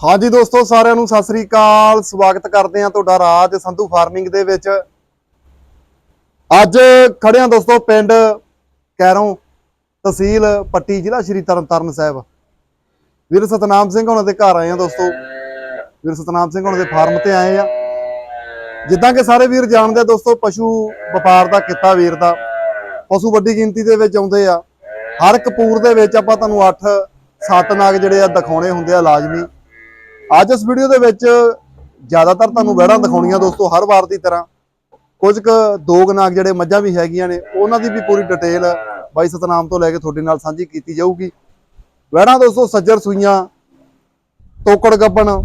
ਹਾਂਜੀ ਦੋਸਤੋ, ਸਾਰਿਆਂ ਨੂੰ ਸਤਿ ਸ੍ਰੀ ਅਕਾਲ। ਸਵਾਗਤ ਕਰਦੇ ਹਾਂ ਤੁਹਾਡਾ ਰਾਜ ਸੰਧੂ ਫਾਰਮਿੰਗ ਦੇ ਵਿੱਚ। ਅੱਜ ਖੜੇ ਹਾਂ ਦੋਸਤੋ, ਪਿੰਡ ਕੈਰੋਂ ਤਹਿਸੀਲ ਪੱਟੀ ਜ਼ਿਲ੍ਹਾ ਸ਼੍ਰੀ ਤਰਨਤਾਰਨ ਸਾਹਿਬ। ਵੀਰ ਸਤਨਾਮ ਸਿੰਘ ਉਹਨਾਂ ਦੇ ਘਰ ਆਏ ਆ ਦੋਸਤੋ। ਵੀਰ ਸਤਨਾਮ ਸਿੰਘ ਉਹਨਾਂ ਦੇ ਫਾਰਮ ਤੇ ਆਏ ਆ ਜਿੱਦਾਂ ਕਿ ਸਾਰੇ ਵੀਰ ਜਾਣਦੇ ਦੋਸਤੋ, ਪਸ਼ੂ ਵਪਾਰ ਦਾ ਕਿੱਤਾ ਵੀਰ ਦਾ। ਪਸ਼ੂ ਵੱਡੀ ਗਿਣਤੀ ਦੇ ਵਿੱਚ ਆਉਂਦੇ ਆ। ਹਰ ਕਪੂਰ ਦੇ ਵਿੱਚ ਆਪਾਂ ਤੁਹਾਨੂੰ 8 7 ਨਾਗ ਜਿਹੜੇ ਆ ਦਿਖਾਉਣੇ ਹੁੰਦੇ ਆ ਲਾਜ਼ਮੀ। ਅੱਜ ਇਸ ਵੀਡੀਓ ਦੇ ਵਿੱਚ ਜ਼ਿਆਦਾਤਰ ਤੁਹਾਨੂੰ ਵਹਿੜਾਂ ਦਿਖਾਉਣੀਆਂ ਦੋਸਤੋ, ਹਰ ਵਾਰ ਦੀ ਤਰ੍ਹਾਂ। ਕੁਝ ਕੁ ਦੋ ਕੁ ਨਾਗ ਜਿਹੜੇ ਮੱਝਾਂ ਵੀ ਹੈਗੀਆਂ ਨੇ, ਉਹਨਾਂ ਦੀ ਵੀ ਪੂਰੀ ਡਿਟੇਲ ਬਾਈ ਸਤਨਾਮ ਤੋਂ ਲੈ ਕੇ ਤੁਹਾਡੇ ਨਾਲ ਸਾਂਝੀ ਕੀਤੀ ਜਾਊਗੀ। ਵਹਿੜਾਂ ਦੋਸਤੋ, ਸੱਜਰ ਸੂਈਆਂ, ਤੋਕੜ ਗੱਬਣ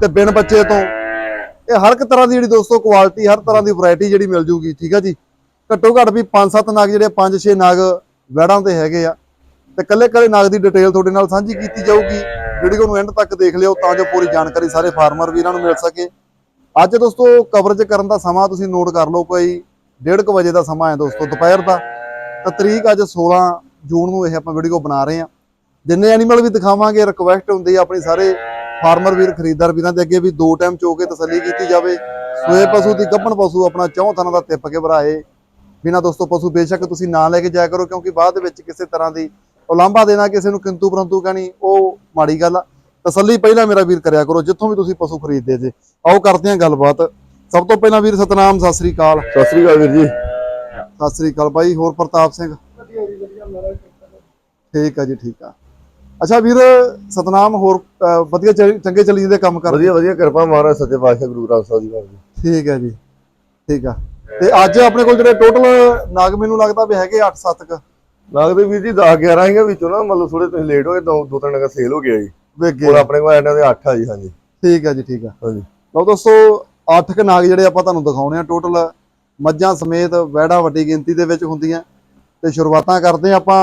ਤੇ ਬਿਨ ਬੱਚੇ ਤੋਂ। ਇਹ ਹਰ ਇੱਕ ਤਰ੍ਹਾਂ ਦੀ ਜਿਹੜੀ ਦੋਸਤੋ ਕੁਆਲਿਟੀ ਹਰ ਤਰ੍ਹਾਂ ਦੀ ਵੈਰਾਈਟੀ ਜਿਹੜੀ ਮਿਲ ਜੂਗੀ, ਠੀਕ ਆ ਜੀ? ਘੱਟੋ ਘੱਟ ਵੀ 5-7 ਨਾਗ ਜਿਹੜੇ 5-6 ਨਾਗ ਵਹਿੜਾਂ ਤੇ ਹੈਗੇ ਆ। ਤੇ ਕੱਲੇ ਕੱਲੇ ਨਾਗ ਦੀ ਡਿਟੇਲ ਤੁਹਾਡੇ ਨਾਲ ਸਾਂਝੀ ਕੀਤੀ ਜਾਊਗੀ। ਵੀਡੀਓ ਨੂੰ ਐਂਡ ਤੱਕ ਦੇਖ ਲਿਓ ਤਾਂ ਜੋ ਪੂਰੀ ਜਾਣਕਾਰੀ ਸਾਰੇ ਫਾਰਮਰ ਵੀਰਾਂ ਨੂੰ ਮਿਲ ਸਕੇ। ਅੱਜ ਦੋਸਤੋ ਕਵਰੇਜ ਕਰਨ ਦਾ ਸਮਾਂ ਤੁਸੀਂ ਨੋਟ ਕਰ ਲਓ ਕੋਈ 1:30 ਵਜੇ ਦਾ ਸਮਾਂ ਹੈ ਦੋਸਤੋ ਦੁਪਹਿਰ ਦਾ। ਤਾਂ ਤਰੀਕ ਅੱਜ 16 ਜੂਨ ਨੂੰ ਇਹ ਆਪਾਂ ਵੀਡੀਓ ਬਣਾ ਰਹੇ ਹਾਂ। ਜਿੰਨੇ ਐਨੀਮਲ ਵੀ ਦਿਖਾਵਾਂਗੇ ਰਿਕੁਐਸਟ ਹੁੰਦੀ ਹੈ ਆਪਣੀ ਸਾਰੇ ਫਾਰਮਰ ਵੀਰ, ਖਰੀਦਦਾਰ ਵੀਰਾਂ ਦੇ ਅੱਗੇ ਵੀ ਦੋ ਟਾਈਮ ਚੋ ਕੇ ਤਸੱਲੀ ਕੀਤੀ ਜਾਵੇ। ਸੋਏ ਪਸ਼ੂ ਦੀ ਗੱਭਣ ਪਸ਼ੂ ਆਪਣਾ ਚੌਂ ਥਾਂ ਦਾ ਤਿੱਪ ਕੇ ਭਰਾਏ। ਬਿਨਾਂ ਦੋਸਤੋ ਪਸ਼ੂ ਬੇਸ਼ੱਕ ਤੁਸੀਂ ਨਾ ਲੈ ਕੇ ਜਾਇਆ ਕਰੋ, ਕਿਉਂਕਿ ਬਾਅਦ ਵਿੱਚ ਕਿਸੇ ਤਰ੍ਹਾਂ ਦੀ ਉਲਾਂਭਾ ਦੇਣਾ ਕਿਸੇ ਨੂੰ ਕਿੰਤੂ ਪਰੰਤੂ ਕਹਿਣੀ ਉਹ ਮਾੜੀ ਗੱਲ ਆ। ਤਸੱਲੀ ਪਹਿਲਾਂ ਮੇਰਾ ਵੀਰ ਕਰਿਆ ਕਰੋ ਜਿੱਥੋਂ ਵੀ ਤੁਸੀਂ ਪਸ਼ੂ ਖਰੀਦਦੇ ਜੇ। ਆਓ ਕਰਦੇ ਹਾਂ ਗੱਲਬਾਤ। ਸਭ ਤੋਂ ਪਹਿਲਾਂ ਵੀਰ ਸਤਨਾਮ ਸਤਿ ਸ੍ਰੀ ਅਕਾਲ। ਸਤਿ ਸ੍ਰੀ ਅਕਾਲ ਵੀਰ ਜੀ। ਸਤਿ ਸ੍ਰੀ ਅਕਾਲ ਬਾਈ ਹੋਰ ਪ੍ਰਤਾਪ ਸਿੰਘ? ਠੀਕ ਆ ਜੀ ਠੀਕ ਆ। ਅੱਛਾ ਵੀਰ ਸਤਨਾਮ ਹੋਰ ਵਧੀਆ ਚੰਗੇ ਚੱਲੀ ਦੇ ਕੰਮ ਕਰ ਵਧੀਆ ਵਧੀਆ ਕਿਰਪਾ ਮਹਾਰਾਜ ਸੱਚੇ ਪਾਤਸ਼ਾਹ ਗੁਰੂ ਗ੍ਰੰਥ ਸਾਹਿਬ ਜੀ ਠੀਕ ਹੈ ਜੀ ਠੀਕ ਆ। ਤੇ ਅੱਜ ਆਪਣੇ ਕੋਲ ਜਿਹੜੇ ਟੋਟਲ ਨਾਗ ਮੈਨੂੰ ਲੱਗਦਾ ਵੀ ਹੈਗੇ 8-7 ਕ। ਲੱਗਦੇ ਵੀਰ ਜੀ 10 11 ਸੀਗੇ ਵਿੱਚੋਂ ਨਾ ਮਤਲਬ ਥੋੜੇ ਤੁਸੀਂ ਲੇਟ ਹੋ ਗਏ ਦੋ ਦੋ ਤਿੰਨ ਨਗਰ ਸੇਲ ਹੋ ਗਿਆ ਜੀ। ਹੁਣ ਆਪਣੇ ਕੋਲ ਇਹਨਾਂ ਦੇ 8 ਆ ਜੀ ਹਾਂਜੀ। ਠੀਕ ਹੈ ਜੀ ਠੀਕ ਆ। ਹਾਂਜੀ। ਲਓ ਦੋਸਤੋ 8 ਕ ਨਾਗ ਜਿਹੜੇ ਆਪਾਂ ਤੁਹਾਨੂੰ ਦਿਖਾਉਣੇ ਆ ਟੋਟਲ ਮੱਝਾਂ ਸਮੇਤ ਵਹਿੜਾਂ ਵੱਡੀ ਗਿਣਤੀ ਦੇ ਵਿੱਚ ਹੁੰਦੀਆਂ। ਤੇ ਸ਼ੁਰੂਆਤਾਂ ਕਰਦੇ ਆਪਾਂ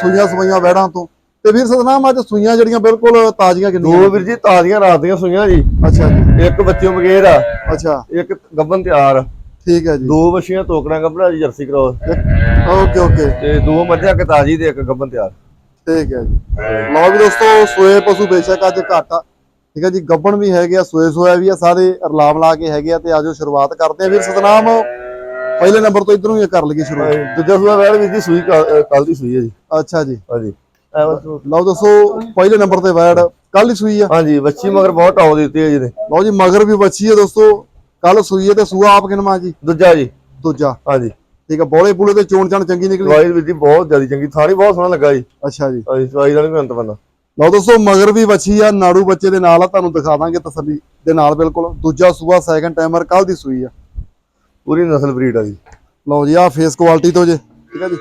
ਸੂਈਆਂ ਸੂਈਆਂ ਵਹਿੜਾਂ ਤੋਂ। ਤੇ ਵੀਰ ਸਤਨਾਮ ਅੱਜ ਸੂਈਆਂ ਜਿਹੜੀਆਂ ਬਿਲਕੁਲ ਤਾਜ਼ੀਆਂ ਕਿੰਨੀਆਂ ਦੋ ਵੀਰ ਜੀ ਤਾਜ਼ੀਆਂ ਰਾਤ ਦੀਆਂ ਸੁਈਆਂ ਜੀ। ਅੱਛਾ ਜੀ। ਇੱਕ ਬੱਚਿਓ ਬਗੈਰ ਆ। ਅੱਛਾ। ਇੱਕ ਗੱਬਨ ਤਿਆਰ। ਆ। ਠੀਕ ਹੈ ਜੀ। ਦੋ ਬੱਛੀਆਂ ਤੋਕੜਾਂ ਗੱਬਣਾ ਜੀ ਜਰਸੀ ਕਰਾਸ ਓਕੇ ਓਕੇ। ਤੇ ਦੋ ਮੱਝਾਂ ਇੱਕ ਤਾਜ਼ੀ ਤੇ ਇੱਕ ਗੱਬਨ ਤਿਆਰ। ਠੀਕ ਹੈ ਜੀ। ਲਓ ਵੀ ਦੋਸਤੋ ਸੋਏ ਪਸ਼ੂ ਬੇਸ਼ੱਕ ਅੱਜ ਘੱਟ ਠੀਕ ਹੈ ਜੀ ਗੱਬਣ ਵੀ ਹੈਗੇ ਆ ਸੋਏ ਸੋਇਆ ਵੀ ਆ ਸਾਰੇ ਰਲਾਮ ਲਾ ਕੇ ਹੈਗੇ ਆ ਤੇ ਆਜੋ ਸ਼ੁਰੂਆਤ ਕਰਦੇ ਆ। ਵੀਰ ਸਤਨਾਮ ਪਹਿਲੇ ਨੰਬਰ ਤੋਂ ਇਧਰੋਂ ਹੀ ਕਰ ਲਈਏ ਸ਼ੁਰੂ। ਦੂਜਾ ਸੂਆ ਵੈੜ ਵੀਰ ਜੀ ਸੂਈ ਕੱਲ ਦੀ ਸੂਈ ਹੈ ਜੀ। ਅੱਛਾ ਜੀ। ਹਾਂਜੀ। ਲਓ ਦੋਸਤੋ ਪਹਿਲੇ ਨੰਬਰ ਤੇ ਵੈੜ ਕੱਲ ਹੀ ਸੂਈ ਆ। ਹਾਂਜੀ ਬੱਚੀ ਮਗਰ ਬਹੁਤ ਟੌਪ ਦਿੱਤੀ ਹੈ ਜੀ ਨੇ ਲਓ ਜੀ ਮਗਰ ਵੀ ਬੱਚੀ ਹੈ ਦੋਸਤੋ। ਕੱਲ ਸੂਈ ਹੈ ਤੇ ਸੂਆ ਆਪ ਕਿਨਮਾ ਜੀ? ਦੂਜਾ ਜੀ। ਦੂਜਾ। ਹਾਂਜੀ ਠੀਕ ਹੈ ਬੋਲੇ ਬੂਲੇ ਤੇ ਚੋਣ ਚਾਣ ਚੰਗੀ ਨਿਕਲੀ? ਦਵਾਈ ਵੀਰ ਜੀ ਬਹੁਤ ਜ਼ਿਆਦਾ ਚੰਗੀ ਥਾਣੀ ਬਹੁਤ ਸੋਹਣਾ ਲੱਗਾ ਜੀ। ਅੱਛਾ ਜੀ। ਹਾਂਜੀ ਦਵਾਈ ਦਾ ਨਹੀਂ ਅੰਤ ਬੰਦਾ। ਲਓ ਦੋਸਤੋ ਮਗਰ ਵੀ ਬੱਚੀ ਆ ਨਾੜੂ ਬੱਚੇ ਦੇ ਨਾਲ ਆ ਤੁਹਾਨੂੰ ਦਿਖਾ ਦਾਂਗੇ ਤਸੱਲੀ ਦੇ ਨਾਲ ਬਿਲਕੁਲ। ਦੂਜਾ ਸੂਆ ਸੈਕੰਡ ਟਾਈਮਰ ਕੱਲ ਦੀ ਸੂਈ ਆ। ਪੂਰੀ ਨਸਲ ਬਰੀਡ ਆ ਜੀ। ਲਓ ਜੀ ਆ ਫੇਸ ਕੁਆਲਿਟੀ ਤੋਂ ਜੇ। ਠੀਕ ਹੈ ਜੀ।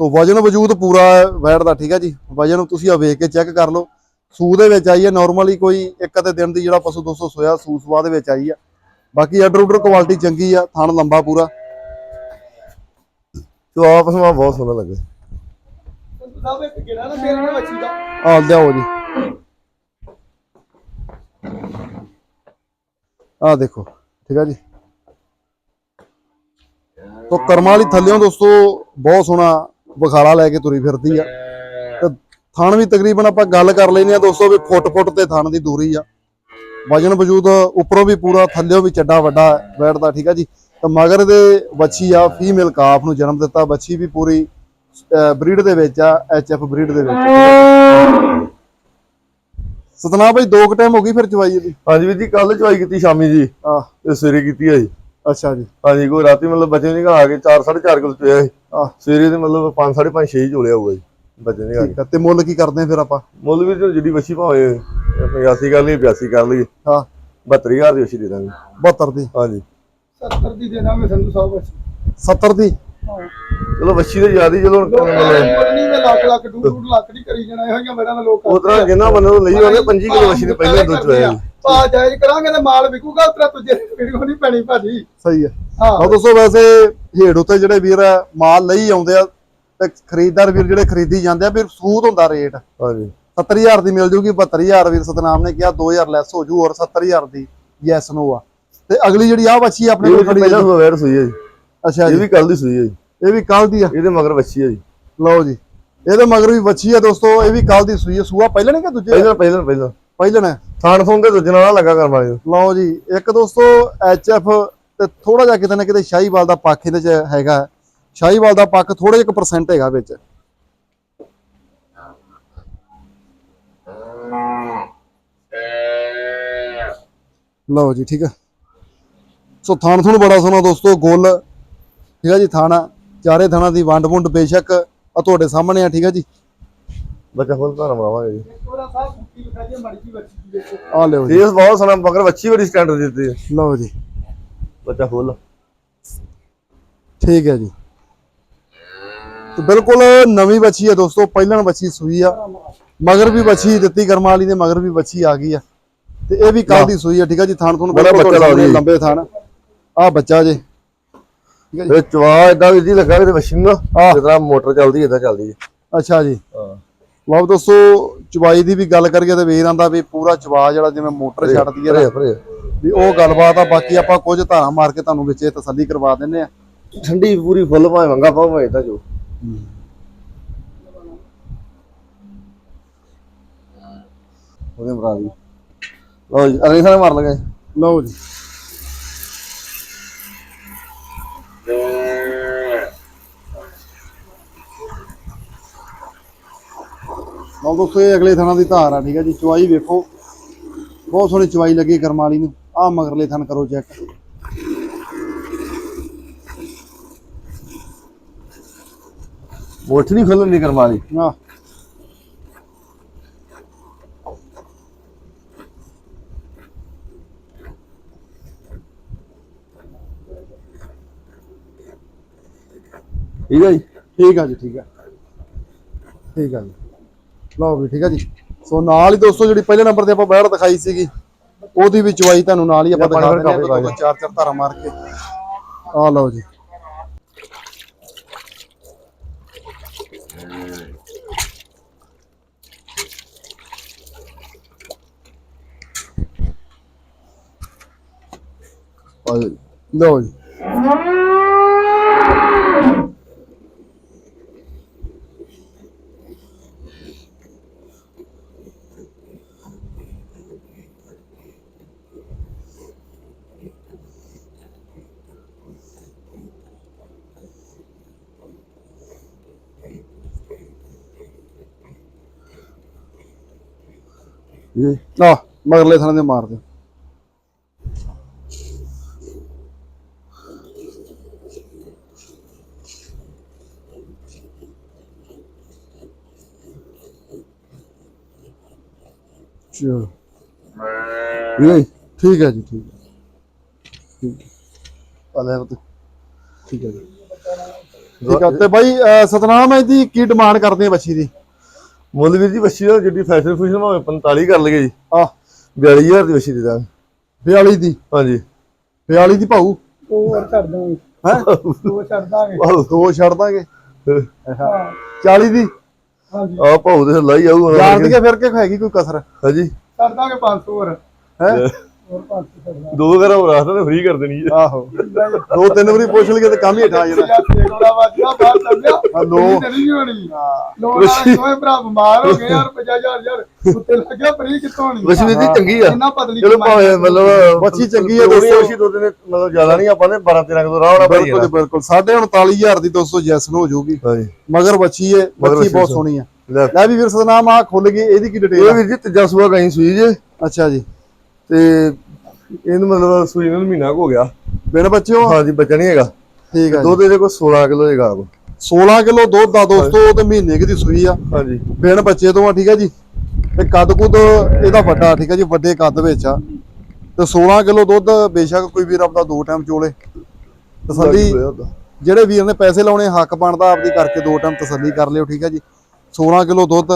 ਸੋ ਵਜਨ ਵਜੂਦ ਪੂਰਾ ਵੈਟ ਦਾ ਠੀਕ ਹੈ ਜੀ। ਵਜਨ ਤੁਸੀਂ ਆ ਵੇਖ ਕੇ ਚੈੱਕ ਕਰ ਲਓ। ਸੂ ਦੇ ਵਿੱਚ ਆਈ ਹੈ ਨਾਰਮਲੀ ਕੋਈ ਇੱਕ ਅੱਧੇ ਦਿਨ ਦੀ ਜਿਹੜਾ ਪਸ਼ੂ 200 ਸੋਇਆ, ਸੂ ਸਵਾ ਦੇ ਵਿੱਚ ਆਈ ਆ ਬਾਕੀ ਆਰਡਰ ਉਡਰ ਕੁਆਲਿਟੀ ਚੰਗੀ ਆ, ਥਣ ਲੰਬਾ ਪੂਰਾ। ਤੇ ਆਪਸ ਵਿੱਚ ਬਹੁਤ ਸੋਹਣਾ ਲੱਗਾ। ਸਾਹਿਬ ਇੱਕ ਗਿਣਾ ਨਾ ਫੇਰ ਨਾ ਮੱਛੀ ਦਾ ਆ ਲਿਆਓ ਜੀ। ਆ ਦੇਖੋ, ਠੀਕ ਆ ਜੀ। ਤੋ ਕਰਮਾਂ ਵਾਲੀ ਥੱਲਿਓਂ ਦੋਸਤੋ, ਬਹੁਤ ਸੋਹਣਾ ਬੁਖਾਰਾ ਲੈ ਕੇ ਤੁਰੀ ਫਿਰਦੀ ਆ। ਥਣ ਵੀ ਤਕਰੀਬਨ ਆਪਾਂ ਗੱਲ ਕਰ ਲੈਨੇ ਆ ਦੋਸਤੋ ਵੀ ਫੁੱਟ ਫੁੱਟ ਤੇ ਥਣ ਦੀ ਦੂਰੀ ਆ। ਵਜਨ ਵਜੂਦ ਉੱਪਰੋਂ ਵੀ ਪੂਰਾ ਥੱਲਿਓਂ ਵੀ ਚੱਡਾ ਵੱਡਾ ਬੈਠਦਾ ਠੀਕ ਆ ਜੀ। ਤੇ ਮਗਰ ਦੇ ਬੱਚੀ ਆ ਫੀਮੇਲ ਕਾਫ ਨੂੰ ਜਨਮ ਦਿੱਤਾ ਬੱਚੀ ਵੀ ਪੂਰੀ ਬਰੀਡ ਦੇ ਵਿੱਚ ਆ ਐਚਐਫ ਬਰੀਡ ਦੇ ਵਿੱਚ। ਸਤਨਾਮ ਭਾਈ ਦੋ ਕੁ ਟਾਈਮ ਹੋ ਗਈ ਫਿਰ ਚਵਾਈ ਇਹਦੀ? ਹਾਂਜੀ ਵੀਰ ਜੀ ਕੱਲ ਚਵਾਈ ਕੀਤੀ ਸ਼ਾਮੀ ਜੀ। ਆ ਤੇ ਸਵੇਰੇ ਕੀਤੀ ਆ ਜੀ। ਅੱਛਾ ਜੀ। ਹਾਂਜੀ ਕੋਈ ਰਾਤੀ ਮਤਲਬ ਬੱਚੇ ਨਹੀਂ ਆ ਕੇ 4 4.5 ਕਿਲੋ ਚੋਇਆ ਸੀ। ਆ ਸਵੇਰੇ ਦੇ ਮਤਲਬ 5 5.5 6 ਹੀ ਚੋਲਿਆ ਹੋਊਗਾ ਜੀ। ਨਹੀਂ ਆ ਠੀਕ ਆ ਤੇ ਮੁੱਲ ਕੀ ਕਰਦੇ ਆ ਫਿਰ ਆਪਾਂ? ਮੁੱਲ ਵੀ ਜਿਹੜੀ ਬੱਚੀ ਭਾਵੇਂ 85 ਕਰ ਲਈ 82 ਕਰ ਲਈ ਹਾਂ। 72000 ਦੀ ਬੱਚੀ ਦੇ ਦਾਂਗੇ। 72 ਦੀ। ਹਾਂਜੀ। 70 ਦੀ ਦੇ ਦਾਂਗੇ ਸੰਧੂ ਸਾਹਿਬ ਮੱਛੀ 70 ਦੀ? ਹਾਂ। ਚਲੋ ਬੱਚੀ ਤੇ ਜ਼ਿਆਦਾ ਹੀ ਚਲੋ ਨਹੀਂ ਲੱਖ ਲੱਖ ਡੂਢ ਡੂਢ ਲੱਖ ਦੀ ਕਰੀ ਜਾਣਾ ਇਹੋ ਜਿਹੀਆਂ ਮੇਰਾ ਦਾ ਲੋਕ ਉਹ ਤਰ੍ਹਾਂ ਜਿੰਨਾ ਬੰਦੇ ਨੂੰ ਲਈ ਹੋਵੇ 25 ਕਿਲੋ ਬੱਚੀ ਦੇ ਪਹਿਲੇ ਦੁੱਧ ਚੋਇਆ ਪਾ ਜਾਇਜ਼ ਕਰਾਂਗੇ ਤੇ ਮਾਲ ਵਿਕੂਗਾ ਉਤਰਾ ਤੁਝੇ ਵੀਡੀਓ ਨਹੀਂ ਪੈਣੀ ਭਾਜੀ। ਸਹੀ ਹੈ। ਹਾਂ। ਆ ਦੋਸਤੋ ਵੈਸੇ ਹੇੜ ਉੱਤੇ ਜਿਹੜੇ ਵੀਰ ਆ, ਮਾਲ ਲਈ ਆਉਂਦੇ ਆ ਤੇ ਖਰੀਦਦਾਰ ਵੀਰ ਜਿਹੜੇ ਖਰੀਦੀ ਜਾਂਦੇ ਆ ਫਿਰ ਸੂਤ ਹੁੰਦਾ ਰੇਟ। ਹਾਂਜੀ। 70000 ਦੀ ਮਿਲ ਜੂਗੀ 72000 ਵੀਰ ਸਤਨਾਮ ਨੇ ਕਿਹਾ 2000 ਲੈਸ ਹੋ ਜੂ ਔਰ 70000 ਦੀ ਯੈਸ ਨੋ ਆ। ਤੇ ਅਗਲੀ ਜਿਹੜੀ ਆ ਬੱਚੀ ਆਪਣੇ ਇਹ ਕੋਲ ਖੜੀ ਪਹਿਲਾਂ ਸਵੇਰ ਸੂਈ ਹੈ ਜੀ। ਅੱਛਾ ਇਹ ਜੀ। ਵੀ ਕੱਲ ਦੀ ਸੂਈ ਹੈ ਜੀ। ਇਹ ਵੀ ਕੱਲ ਦੀ ਆ। ਇਹਦੇ ਮਗਰ ਬੱਚੀ ਹੈ ਜੀ। ਲਓ ਜੀ। ਇਹਦੇ ਮਗਰ ਵੀ ਵੱਛੀ ਆ ਦੋਸਤੋ ਇਹ ਵੀ ਕੱਲ ਦੀ ਸੂਈ ਹੈ ਸੂਆ ਪਹਿਲਾਂ ਨਹੀਂ ਕਿ ਦੂਜੇ? ਪਹਿਲਾਂ ਪਹਿਲਾਂ ਪਹਿਲਾਂ। ਪਹਿਲਾਂ ਹੈ ਥਾਣ ਦੇ ਦੂਜੇ ਨਾਲ ਲੱਗਾ ਕਰਮਾ ਜੀ ਲਓ ਜੀ। ਇੱਕ ਦੋਸਤੋ ਐਚਐਫ ਤੇ ਥੋੜਾ ਜਿਹਾ ਕਿਤੇ ਨਾ ਕਿਤੇ ਸ਼ਾਹੀਵਾਲ ਦਾ ਪੱਖ ਇਹਦੇ ਚ ਹੈਗਾ। ਸ਼ਾਹੀਵਾਲ ਦਾ ਪੱਖ ਥੋੜਾ ਜਿਹਾ ਪਰਸੈਂਟ ਹੈਗਾ ਵਿੱਚ। ਲਓ ਜੀ ਠੀਕ ਹੈ ਸੋ ਥਾਣ ਥੁਣ ਬੜਾ ਸੋਹਣਾ ਦੋਸਤੋ ਗੋਲ। ਠੀਕ ਹੈ ਜੀ ਥਾਣਾ ਚਾਰੇ ਥਾਣਾ ਦੀ ਵੰਡ ਵੁੰਡ ਬੇਸ਼ੱਕ ਆ ਤੁਹਾਡੇ ਸਾਹਮਣੇ ਆ ਠੀਕ ਹੈ ਜੀ। ਬੱਚਾ ਖੋਲ ਘਰ ਮਰਾਵਾਂਗੇ ਜੀ ਉਹਦਾ ਸਾਹਿਬ ਕੁੱਤੀ ਮੜੀ ਜੀ। ਬੱਚੀ ਦੀ ਦੇਖੋ ਆ ਲਿਓ ਜੀ। ਇਹ ਬਹੁਤ ਸੋਹਣਾ ਮਗਰ ਵੱਛੀ ਬੜੀ ਸਟੈਂਡਰਡ ਦਿੱਤੀ ਹੈ। ਲਓ ਜੀ। ਬੱਚਾ ਖੋਲ ਠੀਕ ਹੈ ਜੀ। ਤੇ ਬਿਲਕੁਲ ਨਵੀਂ ਬੱਚੀ ਹੈ ਦੋਸਤੋ ਪਹਿਲਾਂ ਬੱਚੀ ਸੂਈ ਆ। ਮਗਰ ਵੀ ਬੱਚੀ ਦਿੱਤੀ ਕਰਮਾਂ ਵਾਲੀ ਨੇ ਮਗਰ ਵੀ ਬੱਚੀ ਆ ਗਈ ਆ। ਤੇ ਇਹ ਵੀ ਕੱਲ ਦੀ ਸੂਈ ਆ ਠੀਕ ਹੈ ਜੀ ਥਾਣ ਤੁਹਾਨੂੰ ਬੜਾ ਬੱਚਾ ਲਾ ਰਹੀ। ਲੰਬੇ ਥਾਣ ਆ ਬੱਚਾ ਜੇ। ਠੀਕ ਹੈ ਜੀ। ਇਹ ਚਵਾ ਇਦਾਂ ਵੀ ਜੀ ਲੱਗਾ ਕਿ ਮਸ਼ੀਨ ਨਾ। ਜਿਸ ਮੋਟਰ ਚੱਲਦੀ ਇਦਾਂ ਚੱਲਦੀ ਅੱਛਾ ਜੀ। ਹਾਂ। ਲਓ ਦੋਸਤੋ ਚਵਾਈ ਦੀ ਵੀ ਗੱਲ ਕਰੀਏ ਤੇ ਵੀਰਾਂ ਦਾ ਵੀ ਪੂਰਾ ਚਵਾ ਜਿਹੜਾ ਜਿਵੇਂ ਮੋਟਰ ਛੱਡਦੀ ਹੈ ਵੀ ਉਹ ਗੱਲਬਾਤ ਆ ਬਾਕੀ ਆਪਾਂ ਕੁਝ ਧਾਰਾਂ ਮਾਰ ਕੇ ਤੁਹਾਨੂੰ ਵਿੱਚ ਤਸੱਲੀ ਕਰਵਾ ਦਿੰਨੇ ਆ। ਠੰਡੀ ਪੂਰੀ ਫੁੱਲ ਭਾਵੇਂ ਪਾਓ ਭਾਵੇਂ ਜੋ। ਉਹਦੇ ਮਰਾ ਦੀ। ਲਓ ਜੀ ਅਗਲੇ ਸਾਲ ਮਾਰ ਲਗੇ ਲਓ ਜੀ। ਲਓ ਦੋਸਤੋ ਇਹ ਅਗਲੇ ਥਾਣਾ ਦੀ ਧਾਰ ਆ ਠੀਕ ਹੈ ਜੀ। ਚਵਾਈ ਵੇਖੋ। ਬਹੁਤ ਸੋਹਣੀ ਚਵਾਈ ਲੱਗੀ ਕਰਮਾਲੀ ਨੂੰ। ਆ ਮਗਰਲੇ ਥਣ ਕਰੋ ਚੈੱਕ। ਨਹੀਂ ਖੁੱਲਣ ਦੀ ਕਰਮਾ ਦੀ ਆ ਠੀਕ ਹੈ ਜੀ? ਠੀਕ ਆ ਜੀ ਠੀਕ ਆ। ਠੀਕ ਆ ਜੀ। ਲਓ ਵੀ ਠੀਕ ਆ ਜੀ। ਸੋ ਨਾਲ ਹੀ ਦੋਸਤੋ ਜਿਹੜੀ ਪਹਿਲੇ ਨੰਬਰ ਤੇ ਆਪਾਂ ਬੈੜ ਦਿਖਾਈ ਸੀਗੀ ਉਹਦੀ ਵੀ ਚਵਾਈ ਤੁਹਾਨੂੰ ਨਾਲ ਹੀ ਆਪਾਂ ਦਿਖਾ ਦਿੰਦੇ ਚਾਰ ਚਾਰ ਧਾਰਾ ਮਾਰ ਕੇ। ਆ ਲਓ ਜੀ। ਆ ਜੀ। ਲਓ ਜੀ ਇਹ ਆ ਮਗਰਲੇ ਥਾਣੇ ਦੇ ਮਾਰ ਦਿਓ ਚਲੋ ਜੀ ਠੀਕ ਹੈ ਜੀ ਠੀਕ ਹੈ। ਠੀਕ ਹੈ ਆ ਲੈ ਪੁੱਤ। ਠੀਕ ਹੈ ਜੀ। ਠੀਕ ਹੈ ਤੇ ਬਾਈ ਅਹ ਸਤਨਾਮ ਹੈ ਜੀ ਕੀ ਡਿਮਾਂਡ ਕਰਦੇ ਆ ਬੱਚੀ ਦੀ? ਮੁੱਲ ਵੀਰ ਜੀ ਵੱਛੀ ਦਾ ਜਿੱਡੀ ਫੈਸ਼ਨ ਫੂਸ਼ਨ ਭਾਵੇਂ 45 ਕਰ ਲਈਏ ਜੀ। ਆ। 42000 ਦੀ ਵੱਛੀ ਦੇ ਦਾਂਗੇ। 42 ਦੀ? ਹਾਂਜੀ। 42 ਦੀ ਭਾਊ? ਉਹ ਹੋਰ ਛੱਡ ਦਾਂਗੇ। ਹੈ? ਉਹ ਛੱਡ ਦਾਂਗੇ। ਦੋ ਛੱਡ ਦਾਂਗੇ। ਹਾਂ। 40 ਦੀ? ਆ ਭਾਉ ਦੇ ਲਾਈ ਹੁਣ ਜਾਣ ਦੀ ਫਿਰ ਕਿ ਹੈਗੀ ਕੋਈ ਕਸਰ? ਹਾਂਜੀ। ਛੱਡ ਦਾਂਗੇ 500 ਹੋਰ। ਹੈ? ਹੋਰ 500 ਛੱਡ ਦਾਂਗੇ ਦੋ ਘਰਾਂ ਨੂੰ ਰਾਸਤਾ ਤੇ ਫ੍ਰੀ ਕਰ ਦੇਣੀ ਹੈ। ਆਹੋ। ਦੋ ਤਿੰਨ ਵਾਰੀ ਪੁੱਛ ਲਈਏ ਤੇ ਕੰਮ ਹੀ ਠਾ ਜਾਣਾ। ਸੇਕੜਾ ਵਾਜਿਆ ਬਾਹਰ ਚੱਲ ਗਿਆ ਹਲੋ। ਤੇ ਨਹੀਂ ਹੋਣੀ। ਨਾਲ ਦੋਵੇਂ ਭਰਾ ਬਿਮਾਰ ਹੋ ਗਏ ਯਾਰ 50000 ਯਾਰ ਲੱਗਿਆ ਫਰੀ ਕਿੱਥੋਂ ਹੋਣੀ? ਚੰਗੀ ਆ। ਇੰਨਾ ਪਤਲੀ ਚਲੋ ਭਾਵੇਂ ਮਤਲਬ ਵੱਛੀ ਚੰਗੀ ਆ ਦੋਸਤੋ ਦੋਸਤੋ। ਵੱਛੀ ਦੋ ਦਿਨ ਮਤਲਬ ਜ਼ਿਆਦਾ ਨਹੀਂ ਆਪਾਂ ਨੇ 12 13 ਕਿਲੋ ਰਾਹ ਹੋਣਾ ਬਿਲਕੁਲ ਬਿਲਕੁਲ। ਸਾਢੇ 39000 ਦੀ ਦੋਸਤੋ ਜੈਸਨ ਹੋ ਜਾਊਗੀ। ਹਾਂਜੀ। ਮਗਰ ਬੱਚੀ ਹੈ ਬੱਚੀ ਬੱਚੀ ਬਹੁਤ ਸੋਹਣੀ ਆ। ਲੈ। ਵੀ ਵੀਰ ਸਤਨਾਮ ਆ ਖੁੱਲ ਗਈ ਇਹਦੀ ਕੀ ਡਿਟੇਲ ਇਹ ਵੀਰ ਜੀ ਤੀਜਾ ਸੂਆ ਗਈ ਸੂਈ ਜੇ। ਅੱਛਾ ਜੀ। ਤੇ ਇਹਨੂੰ ਮਤਲਬ ਸੂਈ ਨੂੰ ਮਹੀਨਾ ਹੋ ਗਿਆ। ਬਿਨ ਬੱਚਿਓ? ਹਾਂਜੀ ਬੱਚਾ ਨਹੀਂ ਹੈਗਾ। ਠੀਕ ਆ ਜੀ। ਦੁੱਧ ਇਹਦੇ ਕੋਲ 16 ਕਿਲੋ ਹੈਗਾ ਆਪ 16 ਕਿਲੋ ਦੁੱਧ ਦਾ ਦੋਸਤੋ ਤੇ ਮਹੀਨੇ ਦੀ ਸੂਈ ਆ। ਹਾਂਜੀ। ਬਿਨ ਬੱਚੇ ਤੋਂ ਆ ਠੀਕ ਹੈ ਜੀ? ਤੇ ਕੱਦ ਕੁੱਦ ਇਹਦਾ ਵੱਡਾ ਠੀਕ ਹੈ ਜੀ ਵੱਡੇ ਕੱਦ ਵਿੱਚ ਆ। ਤੇ 16 ਕਿਲੋ ਦੁੱਧ ਬੇਸ਼ੱਕ ਕੋਈ ਵੀਰ ਆਪਦਾ ਦੋ ਟਾਈਮ ਚੋਲੇ। ਤਸੱਲੀ ਜਿਹੜੇ ਵੀਰ ਨੇ ਪੈਸੇ ਲਾਉਣੇ ਹੱਕ ਬਣਦਾ ਆਪਦੀ ਕਰਕੇ ਦੋ ਟਾਈਮ ਤਸੱਲੀ ਕਰ ਲਿਓ ਠੀਕ ਹੈ ਜੀ। 16 ਕਿਲੋ ਦੁੱਧ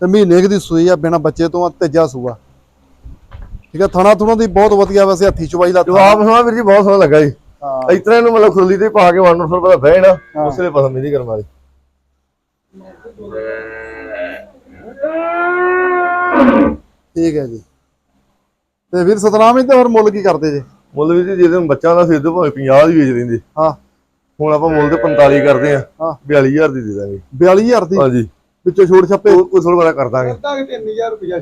ਤੇ ਮਹੀਨੇ ਦੀ ਸੂਈ ਆ ਬਿਨਾ ਬੱਚੇ ਤੋਂ ਆ ਤੀਜਾ ਸੂਆ। ਠੀਕ ਹੈ ਥਣਾ ਥੁਣਾ ਦੀ ਬਹੁਤ ਵਧੀਆ ਵੈਸੇ ਹੱਥੀ ਚਵਾਈ ਦਾ। ਜਵਾਬ ਸੁਣਾ ਵੀਰ ਜੀ ਬਹੁਤ ਸੋਹਣਾ ਲੱਗਾ ਜੀ। ਹਾਂ। ਇਸ ਤਰ੍ਹਾਂ ਇਹਨੂੰ ਮਤਲਬ ਖੁਰਲੀ ਤੇ ਪਾ ਕੇ ਵਨ ਨੂੰ ਪਤਾ ਬਹਿ ਜਾਣਾ ਉਸਲੇ ਪਸੰਦ ਨਹੀਂ ਕਰਨਾ ਜੀ ਠੀਕ ਹੈ ਜੀ। ਤੇ ਵੀਰ ਸਤਨਾਮ ਜੀ ਤੇ ਹੋਰ ਮੁੱਲ ਕੀ ਕਰਦੇ ਜੇ? ਮੁੱਲ ਵੀਰ ਜੀ ਜਿਹਦੇ ਬੱਚਾ ਦਾ ਸਿੱਧੂ ਭਾਵੇਂ 50 ਦੀ ਵੇਚ ਦਿੰਦੇ। ਹਾਂ। ਹੁਣ ਆਪਾਂ ਮੁੱਲ ਤੇ 45 ਕਰਦੇ ਆ ਹਾਂ। 42000 ਦੀ ਦੇ ਦਾਂਗੇ। 42000 ਦੀ? ਹਾਂਜੀ। ਵਿੱਚੋਂ ਛੋੜ ਛੱਪੇ? ਥੋੜਾ ਬੜਾ ਕਰ ਦਾਂਗੇ। ਕਰਦਾ ਕਿ 3000 ਰੁਪਇਆ